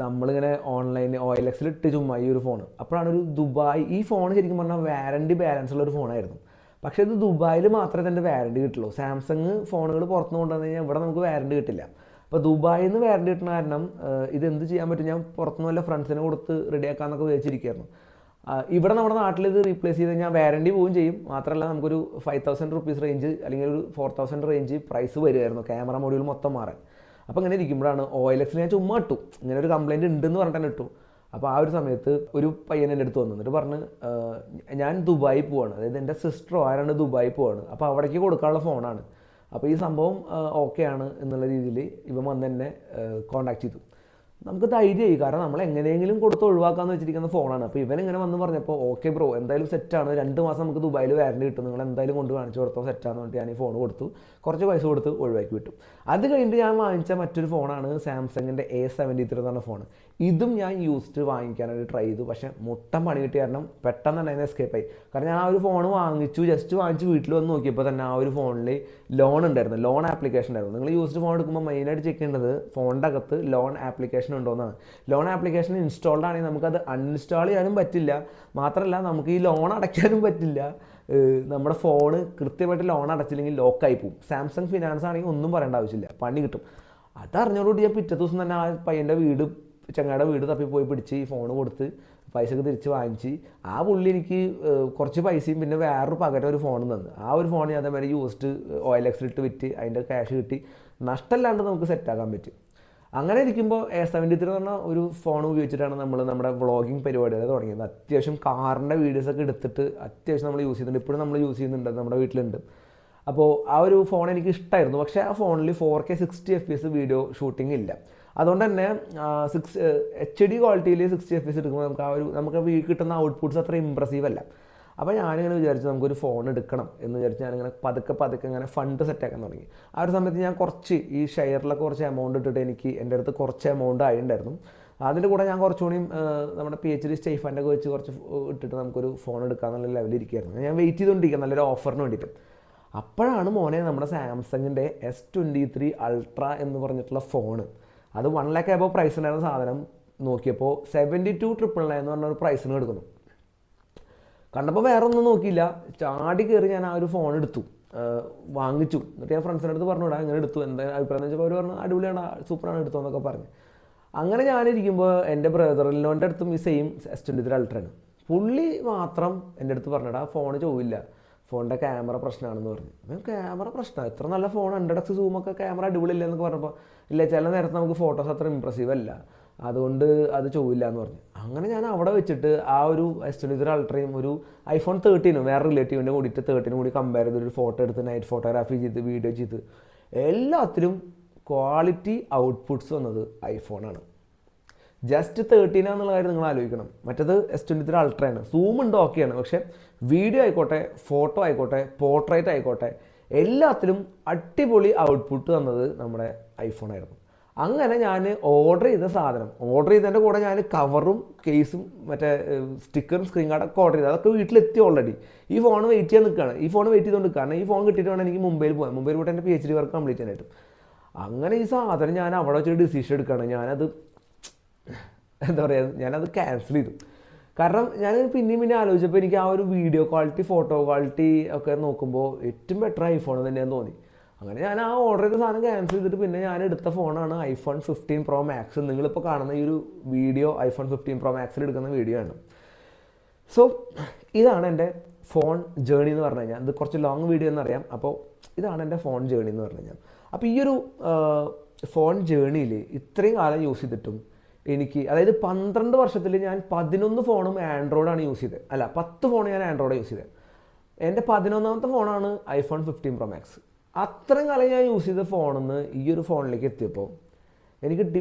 നമ്മളിങ്ങനെ ഓൺലൈൻ ഒ എൽ എക്സിൽ ഇട്ട് ചുമ്മാ ഈ ഒരു ഫോൺ അപ്പോഴാണ് ഒരു ദുബായ് ഈ ഫോൺ ശരിക്കും പറഞ്ഞാൽ വാറണ്ടി ബാലൻസ് ഉള്ള ഒരു ഫോണായിരുന്നു പക്ഷേ ഇത് ദുബായിൽ മാത്രമേ തന്നെ വാറണ്ടി കിട്ടുള്ളൂ. സാംസങ് ഫോണുകൾ പുറത്തുനിന്ന് കൊണ്ടുവന്നു കഴിഞ്ഞാൽ ഇവിടെ നമുക്ക് വാറണ്ടി കിട്ടില്ല. അപ്പോൾ ദുബായിൽ നിന്ന് വാറണ്ടി കിട്ടുന്ന കാരണം ഇത് എന്ത് ചെയ്യാൻ പറ്റും? ഞാൻ പുറത്തുനിന്ന് വല്ല ഫ്രണ്ട്സിനെ കൊടുത്ത് റെഡിയാക്കാമെന്നൊക്കെ വിചാരിച്ചിരിക്കുകയായിരുന്നു ഇവിടെ നമ്മുടെ നാട്ടിൽ ഇത് റീപ്ലേസ് ചെയ്ത് കഴിഞ്ഞാൽ വാറണ്ടി പോവുകയും ചെയ്യും. മാത്രമല്ല നമുക്കൊരു ഫൈവ് തൗസൻഡ് റുപ്പീസ് റേഞ്ച് അല്ലെങ്കിൽ ഒരു ഫോർ തൗസൻഡ് റേഞ്ച് പ്രൈസ് വരുമായിരുന്നു ക്യാമറ മോഡ്യൂൾ മൊത്തം മാറാൻ. അപ്പോൾ അങ്ങനെ ഇരിക്കുമ്പോഴാണ് ഒ എൽ ഞാൻ ചുമ്മാ ഇട്ടു. ഇങ്ങനെ ഒരു കംപ്ലയിന്റ് ഉണ്ടെന്ന് പറഞ്ഞിട്ട് ഇട്ടു. അപ്പോൾ ആ ഒരു സമയത്ത് ഒരു പയ്യൻ എന്റെ അടുത്ത് വന്നു. എന്നിട്ട് പറഞ്ഞ് ഞാൻ ദുബായി പോവാണ്. അതായത് എന്റെ സിസ്റ്ററോ ആരാണ് ദുബായി പോവാണ്. അപ്പോൾ അവിടേക്ക് കൊടുക്കാനുള്ള ഫോണാണ് അപ്പോൾ ഈ സംഭവം ഓക്കെ ആണ് എന്നുള്ള രീതിയിൽ ഇവൻ വന്ന് എന്നെ കോണ്ടാക്ട് ചെയ്തു. നമുക്ക് ധൈര്യമായി കാരണം നമ്മൾ എങ്ങനെയെങ്കിലും കൊടുത്ത് ഒഴിവാക്കാമെന്ന് വെച്ചിരിക്കുന്ന ഫോണാണ് അപ്പോൾ ഇവൻ ഇങ്ങനെ വന്ന് പറഞ്ഞപ്പോൾ ഓക്കെ ബ്രോ എന്തായാലും സെറ്റാണ് രണ്ട് മാസം നമുക്ക് ദുബായിൽ വാറണ്ടി കിട്ടും. നിങ്ങൾ എന്തായാലും കൊണ്ട് കാണിച്ചു കൊടുത്തോ സെറ്റാന്ന് പറഞ്ഞിട്ട് ഞാൻ ഈ ഫോൺ കൊടുത്തു. കുറച്ച് പൈസ കൊടുത്ത് ഒഴിവാക്കി വിട്ടു. അത് കഴിഞ്ഞിട്ട് ഞാൻ വാങ്ങിച്ച മറ്റൊരു ഫോണാണ് സാംസങ്ങിന്റെ എ സെവന്റി ത്രീ എന്ന് പറഞ്ഞ ഫോൺ ഇതും ഞാൻ യൂസ്ഡ് വാങ്ങിക്കാനായിട്ട് ട്രൈ ചെയ്തു. പക്ഷേ മൊത്തം പണി കിട്ടിയ കാരണം പെട്ടെന്ന് തന്നെ അതിന് എസ്കേപ്പ് ആയി. കാരണം ഞാൻ ആ ഒരു ഫോൺ വാങ്ങിച്ചു ജസ്റ്റ് വാങ്ങിച്ച് വീട്ടിൽ വന്ന് നോക്കിയപ്പോൾ തന്നെ ആ ഒരു ഫോണിൽ ലോൺ ഉണ്ടായിരുന്നു. ലോൺ ആപ്ലിക്കേഷൻ ഉണ്ടായിരുന്നു. നിങ്ങൾ യൂസ്ഡ് ഫോൺ എടുക്കുമ്പോൾ മെയിനായിട്ട് ചെക്ക് ചെയ്യേണ്ടത് ഫോണിന്റെ അകത്ത് ലോൺ ആപ്ലിക്കേഷൻ ഉണ്ടോ ഉണ്ടോയെന്നാണ് ലോൺ ആപ്ലിക്കേഷൻ ഇൻസ്റ്റാൾഡ് ആണെങ്കിൽ നമുക്കത് അൺഇൻസ്റ്റാൾ ചെയ്യാനും പറ്റില്ല. മാത്രമല്ല നമുക്ക് ഈ ലോൺ അടയ്ക്കാനും പറ്റില്ല. നമ്മുടെ ഫോൺ കൃത്യമായിട്ട് ലോൺ അടച്ചില്ലെങ്കിൽ ലോക്കായി പോകും സാംസങ് ഫിനാൻസ് ആണെങ്കിൽ ഒന്നും പറയേണ്ട ആവശ്യമില്ല. പണി കിട്ടും. അതറിഞ്ഞോടുകൂടി ഞാൻ പിറ്റേ ദിവസം തന്നെ ആ പയ്യന്റെ വീട് ചങ്ങാടെ വീട് തപ്പി പോയി പിടിച്ച് ഈ ഫോൺ കൊടുത്ത് പൈസയൊക്കെ തിരിച്ച് വാങ്ങിച്ച്. ആ പുള്ളി എനിക്ക് കുറച്ച് പൈസയും പിന്നെ വേറൊരു പകരം ഒരു ഫോൺ തന്നു. ആ ഒരു ഫോൺ ഞാൻ അതേമാതിരി യൂസ്ഡ് ഓയിൽ എക്സിലിട്ട് വിറ്റ് അതിന്റെ ക്യാഷ് കിട്ടി. നഷ്ടമല്ലാണ്ട് നമുക്ക് സെറ്റാക്കാൻ പറ്റും. അങ്ങനെ ഇരിക്കുമ്പോൾ എ സെവന്റി ത്രീ എന്ന് പറഞ്ഞ ഒരു ഫോൺ ഉപയോഗിച്ചിട്ടാണ് നമ്മൾ നമ്മുടെ വ്ളോഗിങ് പരിപാടികൾ തുടങ്ങിയത്. അത്യാവശ്യം കാറിന്റെ വീഡിയോസൊക്കെ എടുത്തിട്ട് അത്യാവശ്യം നമ്മൾ യൂസ് ചെയ്യുന്നുണ്ട്. ഇപ്പോഴും നമ്മൾ യൂസ് ചെയ്യുന്നുണ്ട് നമ്മുടെ വീട്ടിലുണ്ട്. അപ്പോൾ ആ ഒരു ഫോൺ എനിക്ക് ഇഷ്ടമായിരുന്നു പക്ഷേ ആ ഫോണിൽ four K sixty F P S video shooting ഇല്ല. അതുകൊണ്ട് തന്നെ സിക്സ് എച്ച് ഡി ക്വാളിറ്റിയിൽ സിക്സ്റ്റി എഫ് എസ് എടുക്കുമ്പോൾ നമുക്ക് ആ ഒരു നമുക്ക് കിട്ടുന്ന ഔട്ട്പുട്ട്സ് അത്ര ഇമ്പ്രസീവ് അല്ല. അപ്പോൾ ഞാനിങ്ങനെ വിചാരിച്ചു നമുക്കൊരു ഫോൺ എടുക്കണം എന്ന് വിചാരിച്ച് ഞാനിങ്ങനെ പതുക്കെ പതുക്കെ ഇങ്ങനെ ഫണ്ട് സെറ്റാക്കാൻ തുടങ്ങി. ആ ഒരു സമയത്ത് ഞാൻ കുറച്ച് ഈ ഷെയറിലൊക്കെ കുറച്ച് എമൗണ്ട് ഇട്ടിട്ട് എനിക്ക് എന്റെ അടുത്ത് കുറച്ച് എമൗണ്ട് ആയിട്ടുണ്ടായിരുന്നു. അതിന്റെ കൂടെ ഞാൻ കുറച്ചുകൂടിയും ആ, നമ്മുടെ പി എച്ച് ഡി സ്റ്റൈഫാന്റെ ഒക്കെ വെച്ച് കുറച്ച് ഇട്ടിട്ട് നമുക്കൊരു ഫോൺ എടുക്കാമെന്നുള്ള ലെവലിൽ ഇരിക്കുകയായിരുന്നു. ഞാൻ വെയിറ്റ് ചെയ്തുകൊണ്ടിരിക്കുക നല്ലൊരു ഓഫറിന് വേണ്ടിയിട്ട്. അപ്പോഴാണ് മോനെ നമ്മുടെ സാംസങ്ങിന്റെ എസ് ട്വന്റി ത്രീ അൾട്ര എന്ന് പറഞ്ഞിട്ടുള്ള ഫോണ് അത് വൺ ലാക്ക് ആയപ്പോൾ പ്രൈസ് ഉണ്ടായിരുന്ന സാധനം നോക്കിയപ്പോൾ സെവന്റി ടു ട്രിപ്പിൾ നയൻ എന്ന് പറഞ്ഞൊരു പ്രൈസിന് എടുക്കുന്നു. കണ്ടപ്പോൾ വേറെ ഒന്നും നോക്കിയില്ല. ചാടി കയറി ഞാൻ ആ ഒരു ഫോൺ എടുത്തു. വാങ്ങിച്ചു. എന്നിട്ട് ഞാൻ ഫ്രണ്ട്സിന്റെ അടുത്ത് പറഞ്ഞു വിടാം ഇങ്ങനെ എടുത്തു. എന്താ അഭിപ്രായം? എന്ന് വെച്ചപ്പോൾ അവർ പറഞ്ഞു അടിപൊളിയാണ് സൂപ്പറാണ് എടുത്തു എന്നൊക്കെ പറഞ്ഞു. അങ്ങനെ ഞാനിരിക്കുമ്പോൾ എന്റെ ബ്രദറിലോന്റെ അടുത്തും ഈ സെയിം എസ് ട്വന്റി ത്രീ അൾട്രയാണ് പുള്ളി മാത്രം എന്റെ അടുത്ത് പറഞ്ഞിടാ ഫോൺ ചോവില്ല ഫോണിന്റെ ക്യാമറ പ്രശ്നമാണെന്ന് പറഞ്ഞു. ക്യാമറ പ്രശ്നമാണ് ഇത്ര നല്ല ഫോൺ ഹൺഡ്രഡ് സൂമൊക്കെ ക്യാമറ അടിപൊളിയില്ല എന്നൊക്കെ പറഞ്ഞപ്പോൾ ഇല്ല ചില നേരത്തെ നമുക്ക് ഫോട്ടോസ് അത്ര ഇമ്പ്രസീവ് അല്ല. അതുകൊണ്ട് അത് ചോദില്ല എന്ന് പറഞ്ഞു. അങ്ങനെ ഞാൻ അവിടെ വെച്ചിട്ട് ആ ഒരു എസ് ട്വന്റി ത്രീ അൾട്രയും ഒരു ഐഫോൺ തേർട്ടീനും വേറെ റിലേറ്റീവിന്റെ കൂടിയിട്ട് തേർട്ടീനും കൂടി കമ്പയർ ചെയ്ത് ഒരു ഫോട്ടോ എടുത്ത് നൈറ്റ് ഫോട്ടോഗ്രാഫി ചെയ്ത് വീഡിയോ ചെയ്ത് എല്ലാത്തിലും ക്വാളിറ്റി ഔട്ട്പുട്ട്സ് വന്നത് ഐഫോണാണ് ജസ്റ്റ് തേർട്ടീനാ എന്നുള്ള കാര്യം നിങ്ങൾ ആലോചിക്കണം. മറ്റത് എസ് ട്വന്റി ത്രീ അൾട്രയാണ് സൂം ഉണ്ട് ഓക്കെയാണ് പക്ഷേ വീഡിയോ ആയിക്കോട്ടെ ഫോട്ടോ ആയിക്കോട്ടെ പോർട്രേറ്റ് ആയിക്കോട്ടെ എല്ലാത്തിലും അടിപൊളി ഔട്ട്പുട്ട് തന്നത് നമ്മുടെ ഐഫോൺ ആയിരുന്നു. അങ്ങനെ ഞാൻ ഓർഡർ ചെയ്ത സാധനം ഓർഡർ ചെയ്തതിന്റെ കൂടെ ഞാൻ കവറും കേസും മറ്റേ സ്റ്റിക്കറും സ്ക്രീൻ കാർഡൊക്കെ ഓർഡർ ചെയ്തത് അതൊക്കെ വീട്ടിലെത്തി ഓൾറെഡി ഈ ഫോൺ വെയിറ്റ് ചെയ്യാൻ നിൽക്കുകയാണ്. ഈ ഫോൺ വെയിറ്റ് ചെയ്തുകൊണ്ട് കാരണം ഈ ഫോൺ കിട്ടിയിട്ട് വേണം എനിക്ക് മുംബൈയിൽ പോകാൻ. മുംബൈയിൽ പോയിട്ട് എന്റെ P H D work complete ചെയ്യാനായിട്ട്. അങ്ങനെ ഈ സാധനം ഞാൻ അവിടെ വെച്ചൊരു ഡിസിഷൻ എടുക്കുകയാണ്. ഞാനത് എന്താ പറയുക ഞാനത് ക്യാൻസൽ ചെയ്തു. കാരണം ഞാൻ പിന്നെയും പിന്നെ ആലോചിച്ചപ്പോൾ എനിക്ക് ആ ഒരു വീഡിയോ ക്വാളിറ്റി ഫോട്ടോ ക്വാളിറ്റി ഒക്കെ നോക്കുമ്പോൾ ഏറ്റവും ബെറ്റർ ഐഫോൺ തന്നെയാണെന്ന് തോന്നി. അങ്ങനെ ഞാൻ ആ ഓർഡർ ചെയ്ത സാധനം ക്യാൻസൽ ചെയ്തിട്ട് പിന്നെ ഞാൻ എടുത്ത ഫോണാണ് ഐഫോൺ ഫിഫ്റ്റീൻ പ്രോ മാക്സ് നിങ്ങളിപ്പോൾ കാണുന്ന ഈ ഒരു വീഡിയോ ഐഫോൺ ഫിഫ്റ്റീൻ പ്രോ മാക്സിൽ എടുക്കുന്ന വീഡിയോ ആണ്. സോ ഇതാണ് എന്റെ ഫോൺ ജേണി എന്ന് പറഞ്ഞു കഴിഞ്ഞാൽ. ഇത് കുറച്ച് ലോങ് വീഡിയോ എന്നറിയാം അപ്പോൾ ഇതാണ് എന്റെ ഫോൺ ജേണി എന്ന് പറഞ്ഞു കഴിഞ്ഞാൽ. അപ്പോൾ ഈ ഒരു ഫോൺ ജേണിയിൽ ഇത്രയും കാലം യൂസ് ചെയ്തിട്ടും എനിക്ക് അതായത് പന്ത്രണ്ട് വർഷത്തിൽ ഞാൻ പതിനൊന്ന് ഫോണും ആൻഡ്രോയിഡാണ് യൂസ് ചെയ്തത്. അല്ല പത്ത് ഫോൺ ഞാൻ ആൻഡ്രോയിഡ് യൂസ് ചെയ്തത്. എന്റെ പതിനൊന്നാമത്തെ ഫോണാണ് ഐഫോൺ ഫിഫ്റ്റീൻ പ്രോ മാക്സ്. അത്രയും കാലം ഞാൻ യൂസ് ചെയ്ത ഫോണിൽ ഈ ഒരു ഫോണിലേക്ക് എത്തിയപ്പോൾ എനിക്ക് ഡി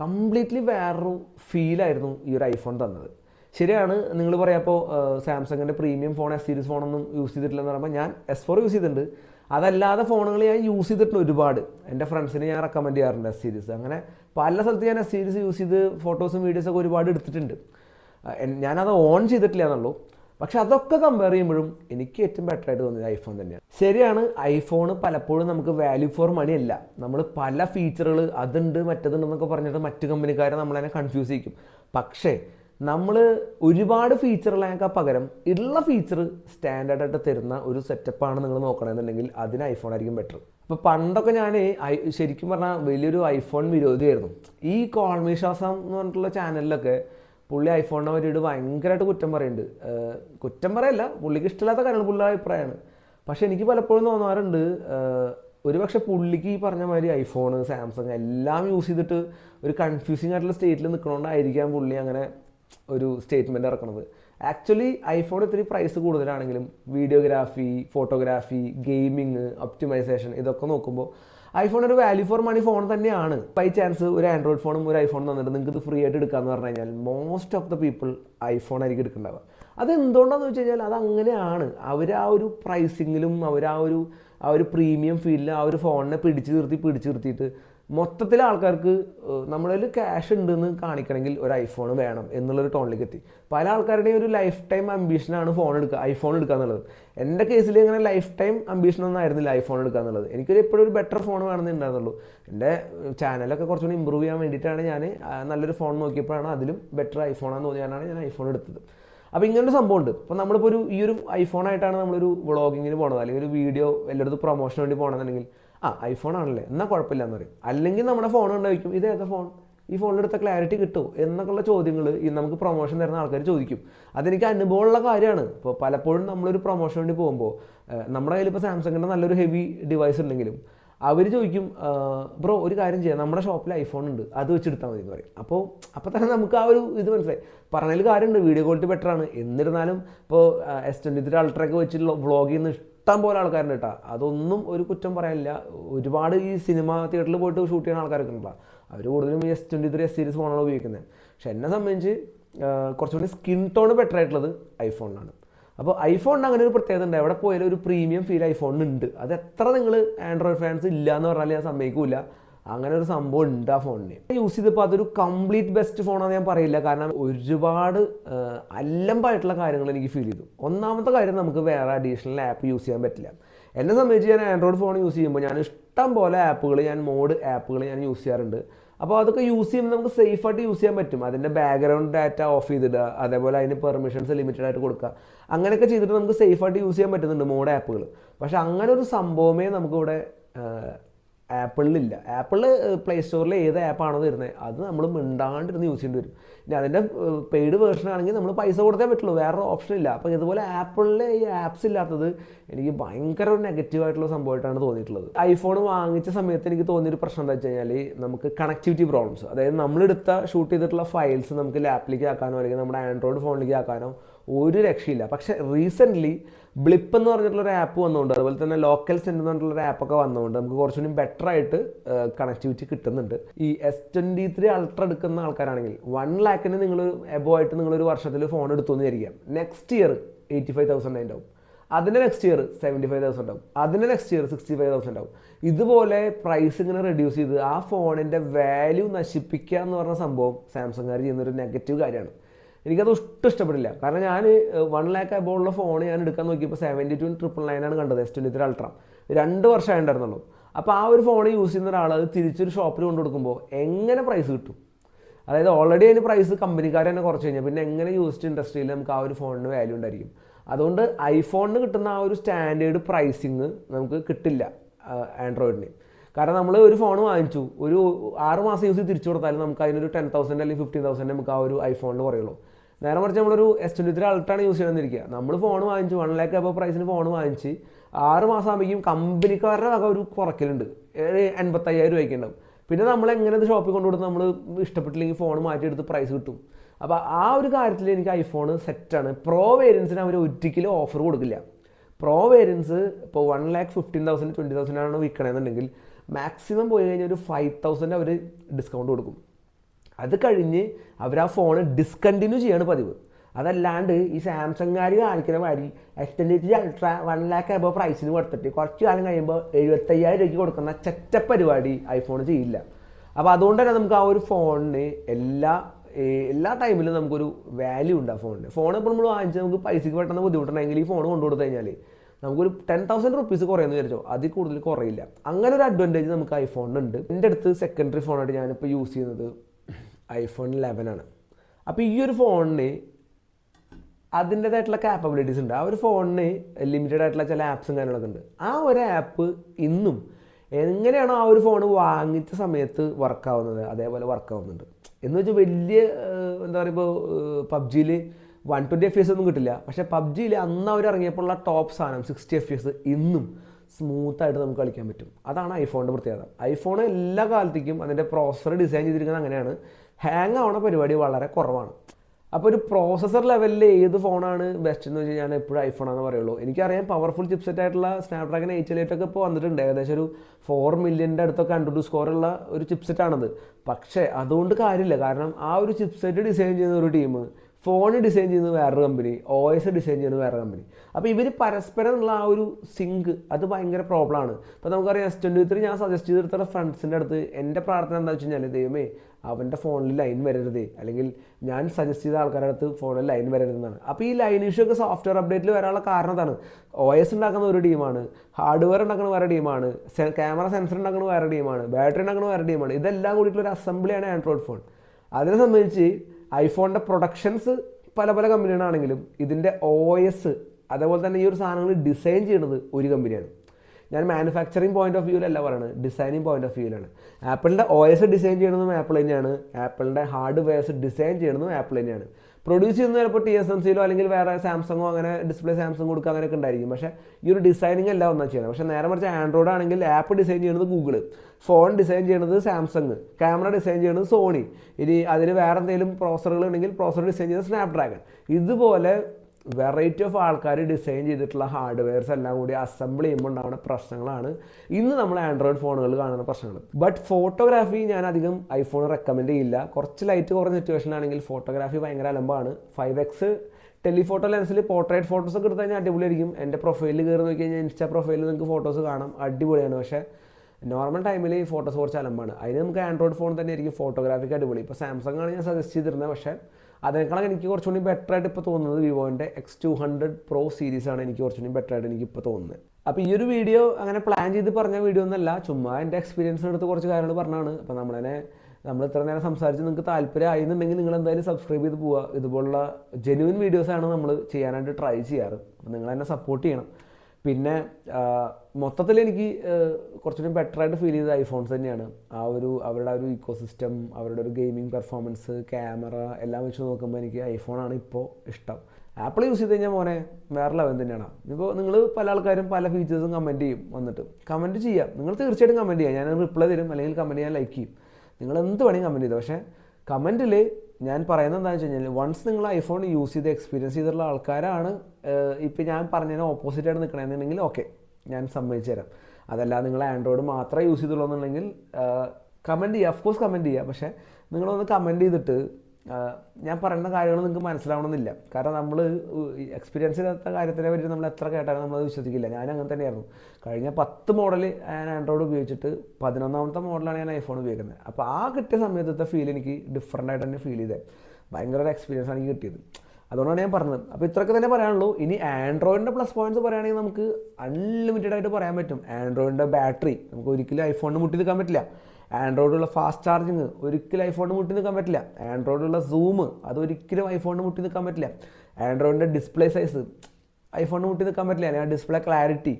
കംപ്ലീറ്റ്ലി വേറൊരു ഫീലായിരുന്നു ഈ ഒരു ഐഫോൺ തന്നത്. ശരിയാണ് നിങ്ങൾ പറയാപ്പോൾ സാംസങ്ങിന്റെ പ്രീമിയം ഫോൺ എസ് സീരീസ് ഫോണൊന്നും യൂസ് ചെയ്തിട്ടില്ലെന്ന് പറയുമ്പോൾ ഞാൻ എസ് ഫോർ യൂസ് ചെയ്തിട്ടുണ്ട്. അതല്ലാതെ ഫോണുകൾ ഞാൻ യൂസ് ചെയ്തിട്ടുണ്ട് ഒരുപാട്. എന്റെ ഫ്രണ്ട്സിന് ഞാൻ റെക്കമെൻഡ് ചെയ്യാറുണ്ട് എസ് സീരീസ് അങ്ങനെ പല സ്ഥലത്ത് ഞാൻ എസ് സീരീസ് യൂസ് ചെയ്ത് ഫോട്ടോസും വീഡിയോസൊക്കെ ഒരുപാട് എടുത്തിട്ടുണ്ട്. ഞാനത് ഓൺ ചെയ്തിട്ടില്ല എന്നുള്ളൂ. പക്ഷെ അതൊക്കെ കമ്പയർ ചെയ്യുമ്പോഴും എനിക്ക് ഏറ്റവും ബെറ്റർ ആയിട്ട് തോന്നിയത് ഐഫോൺ തന്നെയാണ്. ശരിയാണ് ഐഫോൺ പലപ്പോഴും നമുക്ക് വാല്യൂ ഫോർ മണി അല്ല. നമ്മൾ പല ഫീച്ചറുകൾ അതുണ്ട് മറ്റതുണ്ടെന്നൊക്കെ പറഞ്ഞിട്ട് മറ്റു കമ്പനിക്കാരെ നമ്മളതിനെ കൺഫ്യൂസ് ചെയ്യിക്കും. പക്ഷേ നമ്മൾ ഒരുപാട് ഫീച്ചറുകളൊക്കെ പകരം ഉള്ള ഫീച്ചർ സ്റ്റാൻഡേർഡായിട്ട് തരുന്ന ഒരു സെറ്റപ്പാണ് നിങ്ങൾ നോക്കണമെന്നുണ്ടെങ്കിൽ അതിന് ഐഫോൺ ആയിരിക്കും ബെറ്റർ അപ്പോൾ പണ്ടൊക്കെ ഞാൻ ശരിക്കും പറഞ്ഞാൽ വലിയൊരു ഐഫോൺ വിരോധിയായിരുന്നു. ഈ കോൾമി ശ്വാസം എന്ന് പറഞ്ഞിട്ടുള്ള ചാനലിലൊക്കെ പുള്ളി ഐഫോണിനെ പറ്റിയിട്ട് ഭയങ്കരമായിട്ട് കുറ്റം പറയുന്നുണ്ട് കുറ്റം പറയല്ല പുള്ളിക്ക് ഇഷ്ടമില്ലാത്ത കാര്യങ്ങൾ പുള്ളിയുടെ അഭിപ്രായമാണ് പക്ഷെ എനിക്ക് പലപ്പോഴും തോന്നാറുണ്ട് ഒരുപക്ഷെ പുള്ളിക്ക് ഈ പറഞ്ഞ മാതിരി ഐഫോൺ സാംസങ് എല്ലാം യൂസ് ചെയ്തിട്ട് ഒരു കൺഫ്യൂസിങ് ആയിട്ടുള്ള സ്റ്റേറ്റിൽ നിൽക്കണോണ്ടായിരിക്കാം പുള്ളി അങ്ങനെ ഒരു സ്റ്റേറ്റ്മെന്റ് ഇറക്കുന്നത് ആക്ച്വലി ഐഫോൺ ഇത്തിരി പ്രൈസ് കൂടുതലാണെങ്കിലും വീഡിയോഗ്രാഫി ഫോട്ടോഗ്രാഫി ഗെയിമിങ് ഒപ്റ്റിമൈസേഷൻ ഇതൊക്കെ നോക്കുമ്പോൾ ഐഫോൺ ഒരു വാല്യൂ ഫോർ മണി ഫോൺ തന്നെയാണ്. ബൈ ചാൻസ് ഒരു ആൻഡ്രോയിഡ് ഫോണും ഒരു ഐഫോൺ തന്നിട്ട് നിങ്ങൾക്ക് ഇത് ഫ്രീ ആയിട്ട് എടുക്കാമെന്ന് പറഞ്ഞു കഴിഞ്ഞാൽ most of the people iPhone ആയിരിക്കും എടുക്കേണ്ടത് അത് എന്തുകൊണ്ടാണെന്ന് വെച്ച് കഴിഞ്ഞാൽ അത് അങ്ങനെയാണ്. അവർ ആ ഒരു പ്രൈസിങ്ങിലും അവർ ആ ഒരു ആ ഒരു പ്രീമിയം ഫീലിൽ ആ ഒരു ഫോണിനെ പിടിച്ചു നിർത്തി പിടിച്ചു നിർത്തിയിട്ട് മൊത്തത്തിൽ ആൾക്കാർക്ക് നമ്മളിൽ ക്യാഷ് ഉണ്ടെന്ന് കാണിക്കണമെങ്കിൽ ഒരു ഐഫോൺ വേണം എന്നുള്ളൊരു ടോണിലേക്ക് എത്തി. പല ആൾക്കാരുടെയും ഒരു ലൈഫ് ടൈം അംബീഷനാണ് ഫോൺ എടുക്കുക ഐഫോൺ എടുക്കുക എന്നുള്ളത്. എന്റെ കേസിൽ ഇങ്ങനെ ലൈഫ് ടൈം അംബീഷനൊന്നും ആയിരുന്നില്ല ഐഫോൺ എടുക്കുക എന്നുള്ളത്. എനിക്കൊരു എപ്പോഴും ഒരു ബെറ്റർ ഫോൺ വേണമെന്ന് ഉണ്ടായിരുന്നുള്ളൂ. എന്റെ ചാനലൊക്കെ കുറച്ചുകൂടി ഇമ്പ്രൂവ് ചെയ്യാൻ വേണ്ടിയിട്ടാണ് ഞാൻ നല്ലൊരു ഫോൺ നോക്കിയപ്പോഴാണ് അതിലും ബെറ്റർ ഐഫോണാന്ന് തോന്നിയാണ് ഞാൻ ഐഫോൺ എടുത്തത്. അപ്പോൾ ഇങ്ങനൊരു സംഭവമുണ്ട് അപ്പോൾ നമ്മളിപ്പോൾ ഒരു ഈ ഒരു ഐഫോൺ ആയിട്ടാണ് നമ്മളൊരു വ്ളോഗിങ്ങിന് പോകുന്നത് അല്ലെങ്കിൽ ഒരു വീഡിയോ എല്ലായിടത്തും പ്രൊമോഷന് വേണ്ടി പോകണമെന്നുണ്ടെങ്കിൽ ആ ഐഫോൺ ആണല്ലേ? എന്നാൽ കുഴപ്പമില്ല എന്ന് പറയും. അല്ലെങ്കിൽ നമ്മുടെ ഫോൺ ഉണ്ടായിരിക്കും ഇത് ഏതാ ഫോൺ ഈ ഫോണിലെടുത്ത ക്ലാരിറ്റി കിട്ടുമോ എന്നൊക്കെയുള്ള ചോദ്യങ്ങൾ ഈ നമുക്ക് പ്രൊമോഷൻ തരുന്ന ആൾക്കാർ ചോദിക്കും. അതെനിക്ക് അനുഭവമുള്ള കാര്യമാണ്. ഇപ്പോൾ പലപ്പോഴും നമ്മളൊരു പ്രൊമോഷൻ വേണ്ടി പോകുമ്പോൾ നമ്മുടെ കയ്യിൽ ഇപ്പോൾ സാംസങ്ങിന്റെ നല്ലൊരു ഹെവി ഡിവൈസ് ഉണ്ടെങ്കിലും അവർ ചോദിക്കും ബ്രോ ഒരു കാര്യം ചെയ്യാം. നമ്മുടെ ഷോപ്പിൽ ഐഫോൺ ഉണ്ട്. അത് വെച്ചെടുത്താൽ മതി എന്ന് പറയും. അപ്പോൾ അപ്പോൾ തന്നെ നമുക്ക് ആ ഒരു ഇത് മനസ്സിലായി. പറഞ്ഞതിൽ കാര്യമുണ്ട്. വീഡിയോ ക്വാളിറ്റി ബെറ്ററാണ് എന്നിരുന്നാലും ഇപ്പോൾ എസ് ട്വന്റി ത്രീ അൾട്രയൊക്കെ വെച്ചിട്ടുള്ള വ്ളോഗ് ഇഷ്ടം പോലെ ആൾക്കാരുണ്ട് കേട്ടോ. അതൊന്നും ഒരു കുറ്റം പറയാനില്ല ഒരുപാട് ഈ സിനിമ തിയേറ്ററിൽ പോയിട്ട് ഷൂട്ട് ചെയ്യുന്ന ആൾക്കാരൊക്കെ ഉണ്ടല്ലോ. അവർ കൂടുതലും S twenty three S series ഫോണാണ് ഉപയോഗിക്കുന്നത്. പക്ഷെ എന്നെ സംബന്ധിച്ച് കുറച്ചുകൂടി സ്കിൻ ടോൺ ബെറ്റർ ആയിട്ടുള്ളത് ഐഫോണിനാണ് അപ്പോൾ ഐഫോണിന് അങ്ങനെ ഒരു പ്രത്യേകത ഉണ്ട്. എവിടെ പോയാലും ഒരു പ്രീമിയം ഫീൽ ഐഫോണിന് ഉണ്ട്. അത് എത്ര നിങ്ങൾ ആൻഡ്രോയിഡ് ഫാൻസ് ഇല്ല എന്ന് പറഞ്ഞാൽ ഞാൻ സമ്മതിക്കൂല. അങ്ങനെ ഒരു സംഭവം ഉണ്ട് ആ ഫോണിന്. യൂസ് ചെയ്തപ്പോൾ അതൊരു കംപ്ലീറ്റ് ബെസ്റ്റ് ഫോണാന്ന് ഞാൻ പറയില്ല. കാരണം ഒരുപാട് അല്ലമ്പായിട്ടുള്ള കാര്യങ്ങൾ എനിക്ക് ഫീൽ ചെയ്തു. ഒന്നാമത്തെ കാര്യം നമുക്ക് വേറെ അഡീഷണൽ ആപ്പ് യൂസ് ചെയ്യാൻ പറ്റില്ല. എന്നെ സംബന്ധിച്ച് ഞാൻ ആൻഡ്രോയിഡ് ഫോൺ യൂസ് ചെയ്യുമ്പോൾ ഞാൻ ഇഷ്ടം പോലെ ആപ്പുകൾ ഞാൻ മോഡ് ആപ്പുകൾ ഞാൻ യൂസ് ചെയ്യാറുണ്ട്. അപ്പോൾ അതൊക്കെ യൂസ് ചെയ്യുമ്പോൾ നമുക്ക് സേഫ് ആയിട്ട് യൂസ് ചെയ്യാൻ പറ്റും. അതിന്റെ ബാക്ക്ഗ്രൗണ്ട് ഡാറ്റ ഓഫ് ചെയ്തിടുക അതേപോലെ അതിന് പെർമിഷൻസ് ലിമിറ്റഡ് ആയിട്ട് കൊടുക്കുക. അങ്ങനെയൊക്കെ ചെയ്തിട്ട് നമുക്ക് സേഫ് ആയിട്ട് യൂസ് ചെയ്യാൻ പറ്റുന്നുണ്ട് മോഡ് ആപ്പുകൾ പക്ഷേ അങ്ങനെ ഒരു സംഭവമേ നമുക്കിവിടെ ആപ്പിളിലില്ല. ആപ്പിൾ പ്ലേ സ്റ്റോറിൽ ഏത് ആപ്പാണോ വരുന്നത് അത് നമ്മൾ മിണ്ടാണ്ടിരുന്ന് യൂസ് ചെയ്യേണ്ടി വരും. ഇനി അതിന്റെ പെയ്ഡ് വേർഷൻ ആണെങ്കിൽ നമ്മൾ പൈസ കൊടുത്തേ പറ്റുള്ളൂ വേറെ ഓപ്ഷൻ ഇല്ല. അപ്പോൾ ഇതുപോലെ ആപ്പിളിൽ ഈ ആപ്സ് ഇല്ലാത്തത് എനിക്ക് ഭയങ്കര ഒരു നെഗറ്റീവ് ആയിട്ടുള്ള സംഭവമായിട്ടാണ് തോന്നിയിട്ടുള്ളത്. ഐഫോൺ വാങ്ങിച്ച സമയത്ത് എനിക്ക് തോന്നിയൊരു പ്രശ്നം എന്താ വെച്ച് കഴിഞ്ഞാൽ നമുക്ക് കണക്ടിവിറ്റി പ്രോബ്ലംസ് അതായത് നമ്മളെടുത്ത ഷൂട്ട് ചെയ്തിട്ടുള്ള ഫയൽസ് നമുക്ക് ലാപ്പിലേക്ക് ആക്കാനോ അല്ലെങ്കിൽ നമ്മുടെ ആൻഡ്രോയിഡ് ഫോണിലേക്ക് ആക്കാനോ ഒരു രക്ഷയില്ല. പക്ഷെ റീസെന്റ്ലി ബ്ലിപ്പ് എന്ന് പറഞ്ഞിട്ടുള്ള ഒരു ആപ്പ് വന്നുകൊണ്ട് അതുപോലെ തന്നെ ലോക്കൽ സെന്റർ എന്ന് പറഞ്ഞിട്ടുള്ള ഒരു ആപ്പൊക്കെ വന്നുകൊണ്ട് നമുക്ക് കുറച്ചുകൂടി ബെറ്റർ ആയിട്ട് കണക്ടിവിറ്റി കിട്ടുന്നുണ്ട്. ഈ എസ് ട്വന്റി ത്രീ അൾട്ര എടുക്കുന്ന ആൾക്കാരാണെങ്കിൽ വൺ ലാക്കിന് നിങ്ങൾ എബോ ആയിട്ട് നിങ്ങളൊരു വർഷത്തിൽ ഫോൺ എടുത്തു എന്ന് വിചാരിക്കാം next year eighty five thousand ഉണ്ടാവും അതിന്റെ next year seventy five thousand ആവും. അതിന്റെ next year sixty five thousand ആവും. ഇതുപോലെ പ്രൈസ് ഇങ്ങനെ റെഡ്യൂസ് ചെയ്ത് ആ ഫോണിന്റെ വാല്യൂ നശിപ്പിക്കുക എന്ന് പറഞ്ഞ സംഭവം സാംസങ്ങുകാർ ചെയ്യുന്നൊരു നെഗറ്റീവ് കാര്യമാണ്. എനിക്കത് ഒട്ടും ഇഷ്ടപ്പെടില്ല. കാരണം ഞാൻ വൺ ലാക്ക് അബോളുള്ള ഫോൺ ഞാൻ എടുക്കാൻ നോക്കിയപ്പോൾ സെവന്റി ടു ട്രിപ്പിൾ നയനാണ് കണ്ടത് എസ് ട്വന്റി ത്രീ അൾട്ര രണ്ട് വർഷമേ ഉണ്ടായിരുന്നുള്ളൂ അപ്പോൾ ആ ഒരു ഫോൺ യൂസ് ചെയ്യുന്ന ഒരാൾ അത് തിരിച്ചൊരു ഷോപ്പിൽ കൊണ്ടു കൊടുക്കുമ്പോൾ എങ്ങനെ പ്രൈസ് കിട്ടും? അതായത് ഓൾറെഡി അതിന് പ്രൈസ് കമ്പനിക്കാർ തന്നെ കുറച്ച് കഴിഞ്ഞാൽ പിന്നെ എങ്ങനെ യൂസ്ഡ് ഇൻഡസ്ട്രിയിൽ നമുക്ക് ആ ഒരു ഫോണിന് വാല്യൂ ഉണ്ടായിരിക്കും? അതുകൊണ്ട് ഐഫോണിന് കിട്ടുന്ന ആ ഒരു സ്റ്റാൻഡേർഡ് പ്രൈസിങ് നമുക്ക് കിട്ടില്ല ആൻഡ്രോയിഡിന്. കാരണം നമ്മൾ ഒരു ഫോൺ വാങ്ങിച്ചു ഒരു ആറ് മാസം യൂസ് ചെയ്ത് തിരിച്ചു കൊടുത്താലും നമുക്ക് അതിനൊരു ടെൻ തൗസൻഡ് അല്ലെങ്കിൽ ഫിഫ്റ്റീൻ തൗസൻഡ് നമുക്ക് ആ ഒരു ഐഫോണിൽ കുറയുള്ളൂ. നേരെ മറിച്ച് നമ്മളൊരു എസ് ട്വന്റി ത്രീ അൾട്ടാണ് യൂസ് ചെയ്യണമെന്നിരിക്കുക നമ്മൾ ഫോൺ വാങ്ങിച്ചു വൺ ലാക്ക് അപ്പോൾ പ്രൈസിന് ഫോൺ വാങ്ങിച്ച് ആറ് മാസം ആകുമ്പോഴേക്കും കമ്പനിക്കാരുടെ വക ഒരു കുറയ്ക്കലുണ്ട്. എൺപത്തയ്യായിരം രൂപയ്ക്ക് ഉണ്ടാവും. പിന്നെ നമ്മൾ എങ്ങനെ അത് ഷോപ്പിൽ കൊണ്ടുകൊടുത്ത് നമ്മൾ ഇഷ്ടപ്പെട്ടില്ലെങ്കിൽ ഫോൺ മാറ്റിയെടുത്ത് പ്രൈസ് കിട്ടും. അപ്പോൾ ആ ഒരു കാര്യത്തിൽ എനിക്ക് ഐഫോൺ സെറ്റാണ് പ്രോ വേരിയൻസിന് അവർ ഒരിക്കലും ഓഫർ കൊടുക്കില്ല. പ്രോ വേരിയൻസ് ഇപ്പോൾ one lakh fifteen thousand twenty thousand ആണ് വിൽക്കണമെന്നുണ്ടെങ്കിൽ മാക്സിമം പോയി കഴിഞ്ഞാൽ ഒരു ഫൈവ് തൗസൻഡ് അവർ ഡിസ്കൗണ്ട് കൊടുക്കും. അത് കഴിഞ്ഞ് അവർ ആ ഫോൺ ഡിസ്കണ്ടിന്യൂ ചെയ്യാണ് പതിവ്. അതല്ലാണ്ട് ഈ സാംസങ്കാർ കാണിക്കുന്ന മാതിരി extended ultra one lakh above പ്രൈസിന് കൊടുത്തിട്ട് കുറച്ച് കാലം കഴിയുമ്പോൾ എഴുപത്തയ്യായിരം രൂപയ്ക്ക് കൊടുക്കുന്ന ചെറ്റ പരിപാടി ഐഫോൺ ചെയ്യില്ല. അപ്പോൾ അതുകൊണ്ട് തന്നെ നമുക്ക് ആ ഒരു ഫോണിന് എല്ലാ എല്ലാ ടൈമിലും നമുക്കൊരു വാല്യൂ ഉണ്ട് ആ ഫോണിന് ഫോൺ ഇപ്പോൾ നമ്മൾ വാങ്ങിച്ചാൽ നമുക്ക് പൈസയ്ക്ക് പെട്ടെന്ന് ബുദ്ധിമുട്ടുണ്ടെങ്കിൽ ഈ ഫോൺ കൊണ്ടുകൊടുത്തു കഴിഞ്ഞാൽ നമുക്കൊരു ടെൻ തൗസൻഡ് റുപ്പീസ് കുറയുമെന്ന് വിചാരിച്ചോ? അതിൽ കൂടുതൽ കുറയില്ല. അങ്ങനെ ഒരു അഡ്വാന്റേജ് നമുക്ക് ഐഫോണിനുണ്ട് എന്റെ അടുത്ത് സെക്കൻഡറി ഫോണായിട്ട് ഞാനിപ്പോൾ യൂസ് ചെയ്യുന്നത് ഐഫോൺ ലെവൻ ആണ്. അപ്പോൾ ഈ ഒരു ഫോണിന് അതിന്റെതായിട്ടുള്ള കാപ്പബിലിറ്റീസ് ഉണ്ട്. ആ ഒരു ഫോണിന് ലിമിറ്റഡ് ആയിട്ടുള്ള ചില ആപ്സും കാര്യങ്ങളൊക്കെ ഉണ്ട്. ആ ഒരു ആപ്പ് ഇന്നും എങ്ങനെയാണോ ആ ഒരു ഫോൺ വാങ്ങിച്ച സമയത്ത് വർക്കാവുന്നത് അതേപോലെ വർക്കാവുന്നുണ്ട് എന്ന് വെച്ചാൽ വലിയ എന്താ പറയുക പബ്ജിയിൽ വൺ ട്വന്റി എഫ് എസ് ഒന്നും കിട്ടില്ല. പക്ഷേ പബ്ജിയിൽ അന്ന് അവർ ഇറങ്ങിയപ്പോഴുള്ള ടോപ്പ് സാധനം സിക്സ്റ്റി എഫ് എസ് ഇന്നും സ്മൂത്തായിട്ട് നമുക്ക് കളിക്കാൻ പറ്റും. അതാണ് ഐഫോണിന്റെ പ്രത്യേകത. ഐഫോൺ എല്ലാ കാലത്തേക്കും അതിന്റെ പ്രോസസ്സർ ഡിസൈൻ ചെയ്തിരിക്കുന്നത് അങ്ങനെയാണ്. ഹാങ് ആവണ പരിപാടി വളരെ കുറവാണ്. അപ്പോൾ ഒരു പ്രോസസ്സർ ലെവലിൽ ഏത് ഫോണാണ് ബെസ്റ്റ് എന്ന് വെച്ച് ഞാൻ എപ്പോഴും ഐഫോണാണെന്ന് പറയുള്ളൂ. എനിക്കറിയാം പവർഫുൾ ചിപ്സെറ്റ് ആയിട്ടുള്ള സ്നാപ്ഡ്രാഗൺ എയ്റ്റ് എലൈറ്റ് ഒക്കെ ഇപ്പോൾ വന്നിട്ടുണ്ട്. ഏകദേശം ഒരു ഫോർ മില്യന്റെ അടുത്തൊക്കെ അൻഡ്രോഡ് സ്കോറുള്ള ഒരു ചിപ്സെറ്റ് ആണത്. പക്ഷേ അതുകൊണ്ട് കാര്യമില്ല. കാരണം ആ ഒരു ചിപ്സെറ്റ് ഡിസൈൻ ചെയ്യുന്ന ഒരു ടീം ഫോൺ ഡിസൈൻ ചെയ്യുന്നത് വേറൊരു കമ്പനി ഒ എസ് ഡിസൈൻ ചെയ്യുന്നത് വേറെ കമ്പനി അപ്പോൾ ഇവർ പരസ്പരം ഉള്ള ആ ഒരു സിങ്ക് അത് ഭയങ്കര പ്രോബ്ലമാണ് അപ്പോൾ നമുക്കറിയാം എസ് ട്വന്റി ത്രീ ഞാൻ സജസ്റ്റ് ചെയ്തെടുത്ത ഫ്രണ്ട്സിന്റെ അടുത്ത് എന്റെ പ്രാർത്ഥന എന്താ വെച്ച് കഴിഞ്ഞാൽ ദൈവമേ അവന്റെ ഫോണിൽ ലൈൻ വരരുത്. അല്ലെങ്കിൽ ഞാൻ സജസ്റ്റ് ചെയ്ത ആൾക്കാരുടെ അടുത്ത് ഫോണിൽ ലൈൻ വരരുതെന്നാണ്. അപ്പോൾ ഈ ലൈൻ ഇഷ്യൂ ഒക്കെ സോഫ്റ്റ്വെയർ അപ്ഡേറ്റിൽ വരാനുള്ള കാരണം അതാണ്. ഒ എസ് ഉണ്ടാക്കുന്ന ഒരു ടീമാണ് ഹാർഡ്വെയർ ഉണ്ടാക്കുന്ന വേറെ ടീമാണ് ക്യാമറ സെൻസർ ഉണ്ടാക്കുന്ന വേറെ ടീമാണ് ബാറ്ററി ഉണ്ടാക്കുന്ന വേറെ ടീമാണ് ഇതെല്ലാം കൂടിയിട്ടുള്ള ഒരു അസംബ്ലിയാണ് ആൻഡ്രോയിഡ് ഫോൺ അതിനെ സംബന്ധിച്ച് ഐഫോണിന്റെ പ്രൊഡക്ഷൻസ് പല പല കമ്പനികളാണെങ്കിലും ഇതിന്റെ ഒ എസ് അതേപോലെ തന്നെ ഈ ഒരു സാധനങ്ങൾ ഡിസൈൻ ചെയ്യുന്നത് ഒരു കമ്പനിയാണ്. ഞാൻ മാനുഫാക്ചറിങ് പോയിന്റ് ഓഫ് വ്യൂവിലല്ല പറയുന്നത് ഡിസൈനിങ് പോയിന്റ് ഓഫ് വ്യൂവിലാണ് ആപ്പിളിന്റെ ഒ എസ് ഡിസൈൻ ചെയ്യണതും ആപ്പിൾ തന്നെയാണ്. ആപ്പിളിന്റെ ഹാർഡ്വെയർസ് ഡിസൈൻ ചെയ്യണതും ആപ്പിൾ തന്നെയാണ്. പ്രൊഡ്യൂസ് ചെയ്യുന്നത് ചിലപ്പോൾ ടി എസ് എം സിയിലോ അല്ലെങ്കിൽ വേറെ സാംസങ്ങോ അങ്ങനെ ഡിസ്പ്ലേ സാംസങ് കൊടുക്കുക അങ്ങനെയൊക്കെ ഉണ്ടായിരിക്കും. പക്ഷേ ഈ ഒരു ഡിസൈനിങ് എല്ലാം ഒന്നാ ചെയ്യണം പക്ഷേ നേരെ മറിച്ച് ആൻഡ്രോയിഡ് ആണെങ്കിൽ ആപ്പ് ഡിസൈൻ ചെയ്യുന്നത് ഗൂഗിൾ ഫോൺ ഡിസൈൻ ചെയ്യുന്നത് സാംസങ് ക്യാമറ ഡിസൈൻ ചെയ്യുന്നത് സോണി ഇനി അതിന് വേറെ എന്തെങ്കിലും പ്രോസറുകൾ ഉണ്ടെങ്കിൽ പ്രോസർ ഡിസൈൻ ചെയ്യുന്നത് സ്നാപ്ഡ്രാഗൺ ഇതുപോലെ വെറൈറ്റി ഓഫ് ആൾക്കാർ ഡിസൈൻ ചെയ്തിട്ടുള്ള ഹാർഡ്വെയർസ് എല്ലാം കൂടി അസംബിൾ ചെയ്യുമ്പോൾ ഉണ്ടാവുന്ന പ്രശ്നങ്ങളാണ് ഇന്ന് നമ്മൾ ആൻഡ്രോയിഡ് ഫോണുകൾ കാണുന്ന പ്രശ്നങ്ങൾ. ബട്ട് ഫോട്ടോഗ്രാഫി ഞാൻ അധികം ഐഫോൺ റെക്കമെൻഡ് ചെയ്യില്ല. കുറച്ച് ലൈറ്റ് കുറഞ്ഞ സിറ്റുവേഷൻ ആണെങ്കിൽ ഫോട്ടോഗ്രാഫി ഭയങ്കര അലമ്പാണ്. ഫൈവ് എക്സ് ടെലിഫോട്ടോ ലെൻസിൽ പോർട്രേറ്റ് ഫോട്ടോസ് ഒക്കെ എടുത്ത് കഴിഞ്ഞാൽ അടിപൊളിയായിരിക്കും. എന്റെ പ്രൊഫൈലിൽ കയറി നോക്കി കഴിഞ്ഞാൽ ഇൻസ്റ്റാ പ്രൊഫൈലിൽ നിങ്ങൾക്ക് ഫോട്ടോസ് കാണാം. അടിപൊളിയാണ്. പക്ഷേ നോർമൽ ടൈമിൽ ഈ ഫോട്ടോസ് കുറച്ച് അലമ്പാണ്. അതിന് നമുക്ക് ആൻഡ്രോയിഡ് ഫോൺ തന്നെ ആയിരിക്കും ഫോട്ടോഗ്രാഫിക്ക് അടിപൊളി. ഇപ്പോൾ സാംസങ് ആണ് ഞാൻ സജസ്റ്റ് ചെയ്തിരുന്നത്. പക്ഷേ അതിനേക്കാളും എനിക്ക് കുറച്ചുകൂടി ബെറ്റർ ആയിട്ട് ഇപ്പോൾ തോന്നുന്നത് വിവോന്റെ എക്സ് ടു ഹൺഡ്രഡ് പ്രോ സീരീസാണ് എനിക്ക് കുറച്ചുകൂടി ബെറ്റർ ആയിട്ട് എനിക്ക് ഇപ്പോൾ തോന്നുന്നത്. അപ്പോൾ ഈ ഒരു വീഡിയോ അങ്ങനെ പ്ലാൻ ചെയ്ത് പറഞ്ഞ വീഡിയോ ഒന്നല്ല ചുമ്മാ എന്റെ എക്സ്പീരിയൻസ് എടുത്ത് കുറച്ച് കാര്യങ്ങൾ പറഞ്ഞാണ് അപ്പോൾ നമ്മളതിനെ നമ്മൾ ഇത്ര നേരം സംസാരിച്ച് നിങ്ങൾക്ക് താല്പര്യം ആയിരുന്നുണ്ടെങ്കിൽ നിങ്ങൾ എന്തായാലും സബ്സ്ക്രൈബ് ചെയ്ത് പോവുക. ഇതുപോലുള്ള ജെനുവിൻ വീഡിയോസാണ് നമ്മൾ ചെയ്യാനായിട്ട് ട്രൈ ചെയ്യാറ്. അപ്പോൾ നിങ്ങൾ എന്നെ സപ്പോർട്ട് ചെയ്യണം. പിന്നെ മൊത്തത്തിൽ എനിക്ക് കുറച്ചുകൂടി ബെറ്റർ ആയിട്ട് ഫീൽ ചെയ്തത് ഐഫോൺസ് തന്നെയാണ്. ആ ഒരു അവരുടെ ഒരു ഇക്കോ സിസ്റ്റം അവരുടെ ഒരു ഗെയിമിംഗ് പെർഫോമൻസ് ക്യാമറ എല്ലാം വെച്ച് നോക്കുമ്പോൾ എനിക്ക് ഐഫോണാണ് ഇപ്പോൾ ഇഷ്ടം. ആപ്പിൾ യൂസ് ചെയ്ത് കഴിഞ്ഞാൽ മോനെ വേറെ ലെവൽ തന്നെയാണ്. ഇപ്പോൾ നിങ്ങൾ പല ആൾക്കാരും പല ഫീച്ചേഴ്സും കമന്റ് ചെയ്യും വന്നിട്ട്. കമന്റ് ചെയ്യാം. നിങ്ങൾ തീർച്ചയായിട്ടും കമന്റ് ചെയ്യാം. ഞാൻ റിപ്ലൈ തരും അല്ലെങ്കിൽ കമന്റ് ചെയ്യാൻ ലൈക്ക് ചെയ്യും. നിങ്ങൾ എന്ത് വേണമെങ്കിൽ കമന്റ് ചെയ്തു. പക്ഷേ കമന്റിൽ ഞാൻ പറയുന്നത് എന്താണെന്ന് വെച്ച് കഴിഞ്ഞാൽ വൺസ് നിങ്ങൾ ഐഫോൺ യൂസ് ചെയ്ത് എക്സ്പീരിയൻസ് ചെയ്തിട്ടുള്ള ആൾക്കാരാണ് ഇപ്പം ഞാൻ പറഞ്ഞതിന് ഓപ്പോസിറ്റായിട്ട് നിൽക്കണമെന്നുണ്ടെങ്കിൽ ഓക്കെ ഞാൻ സമ്മതിച്ചു തരാം. അതല്ല നിങ്ങൾ ആൻഡ്രോയിഡ് മാത്രമേ യൂസ് ചെയ്തുള്ളൂ എന്നുണ്ടെങ്കിൽ കമന്റ് ചെയ്യുക അഫ്കോഴ്സ് കമന്റ് ചെയ്യുക പക്ഷേ നിങ്ങളൊന്ന് കമന്റ് ചെയ്തിട്ട് ഞാൻ പറയുന്ന കാര്യങ്ങൾ നിങ്ങൾക്ക് മനസ്സിലാവണമെന്നില്ല. കാരണം നമ്മൾ എക്സ്പീരിയൻസ് ഇല്ലാത്ത കാര്യത്തിനെ പറ്റി നമ്മൾ എത്ര കേട്ടാലും നമ്മളത് വിശ്വസിക്കില്ല. ഞാൻ അങ്ങനെ തന്നെയായിരുന്നു. കഴിഞ്ഞ പത്ത് മോഡൽ ഞാൻ ആൻഡ്രോയിഡ് ഉപയോഗിച്ചിട്ട് പതിനൊന്നാമത്തെ മോഡലാണ് ഞാൻ ഐഫോൺ ഉപയോഗിക്കുന്നത്. അപ്പോൾ ആ കിട്ടിയ സമയത്തത്തെ ഫീൽ എനിക്ക് ഡിഫറെന്റ് ആയിട്ട് തന്നെ ഫീൽ ചെയ്തേ. ഭയങ്കര ഒരു എക്സ്പീരിയൻസ് ആണ് കിട്ടിയത്. അതുകൊണ്ടാണ് ഞാൻ പറഞ്ഞത്. അപ്പോൾ ഇത്രയൊക്കെ തന്നെ പറയാനുള്ളൂ. ഇനി ആൻഡ്രോയിഡിന്റെ പ്ലസ് പോയിന്റ്സ് പറയുകയാണെങ്കിൽ നമുക്ക് അൺലിമിറ്റഡ് ആയിട്ട് പറയാൻ പറ്റും. ആൻഡ്രോയിഡിന്റെ ബാറ്ററി നമുക്ക് ഒരിക്കലും ഐഫോണിന് മുട്ടി നിൽക്കാൻ പറ്റില്ല. ആൻഡ്രോയിഡുള്ള ഫാസ്റ്റ് ചാർജിങ് ഒരിക്കലും ഐഫോണിന് മുട്ടി നിൽക്കാൻ പറ്റില്ല. ആൻഡ്രോയിഡുള്ള സൂം അത് ഒരിക്കലും ഐഫോണിന് മുട്ടി നിൽക്കാൻ പറ്റില്ല. ആൻഡ്രോയിഡിന്റെ ഡിസ്പ്ലേ സൈസ് ഐഫോണിന് മുട്ടി നിൽക്കാൻ പറ്റില്ല. അല്ലെങ്കിൽ ഡിസ്പ്ലേ ക്ലാരിറ്റി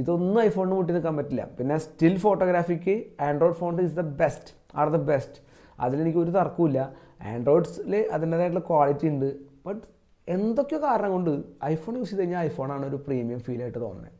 ഇതൊന്നും ഐഫോണിന് മുട്ടി നിൽക്കാൻ പറ്റില്ല. പിന്നെ still ഫോട്ടോഗ്രാഫിക്ക് Android phone is the best are the best അതിലെനിക്ക് ഒരു തർക്കമില്ല ആൻഡ്രോയിഡ്സിൽ അതിന്റേതായിട്ടുള്ള ക്വാളിറ്റി ഉണ്ട്. ബട്ട് എന്തൊക്കെയോ കാരണം കൊണ്ട് ഐഫോൺ യൂസ് ചെയ്ത് കഴിഞ്ഞാൽ ഐഫോണാണ് ഒരു പ്രീമിയം ഫീൽ ആയിട്ട് തോന്നുന്നത്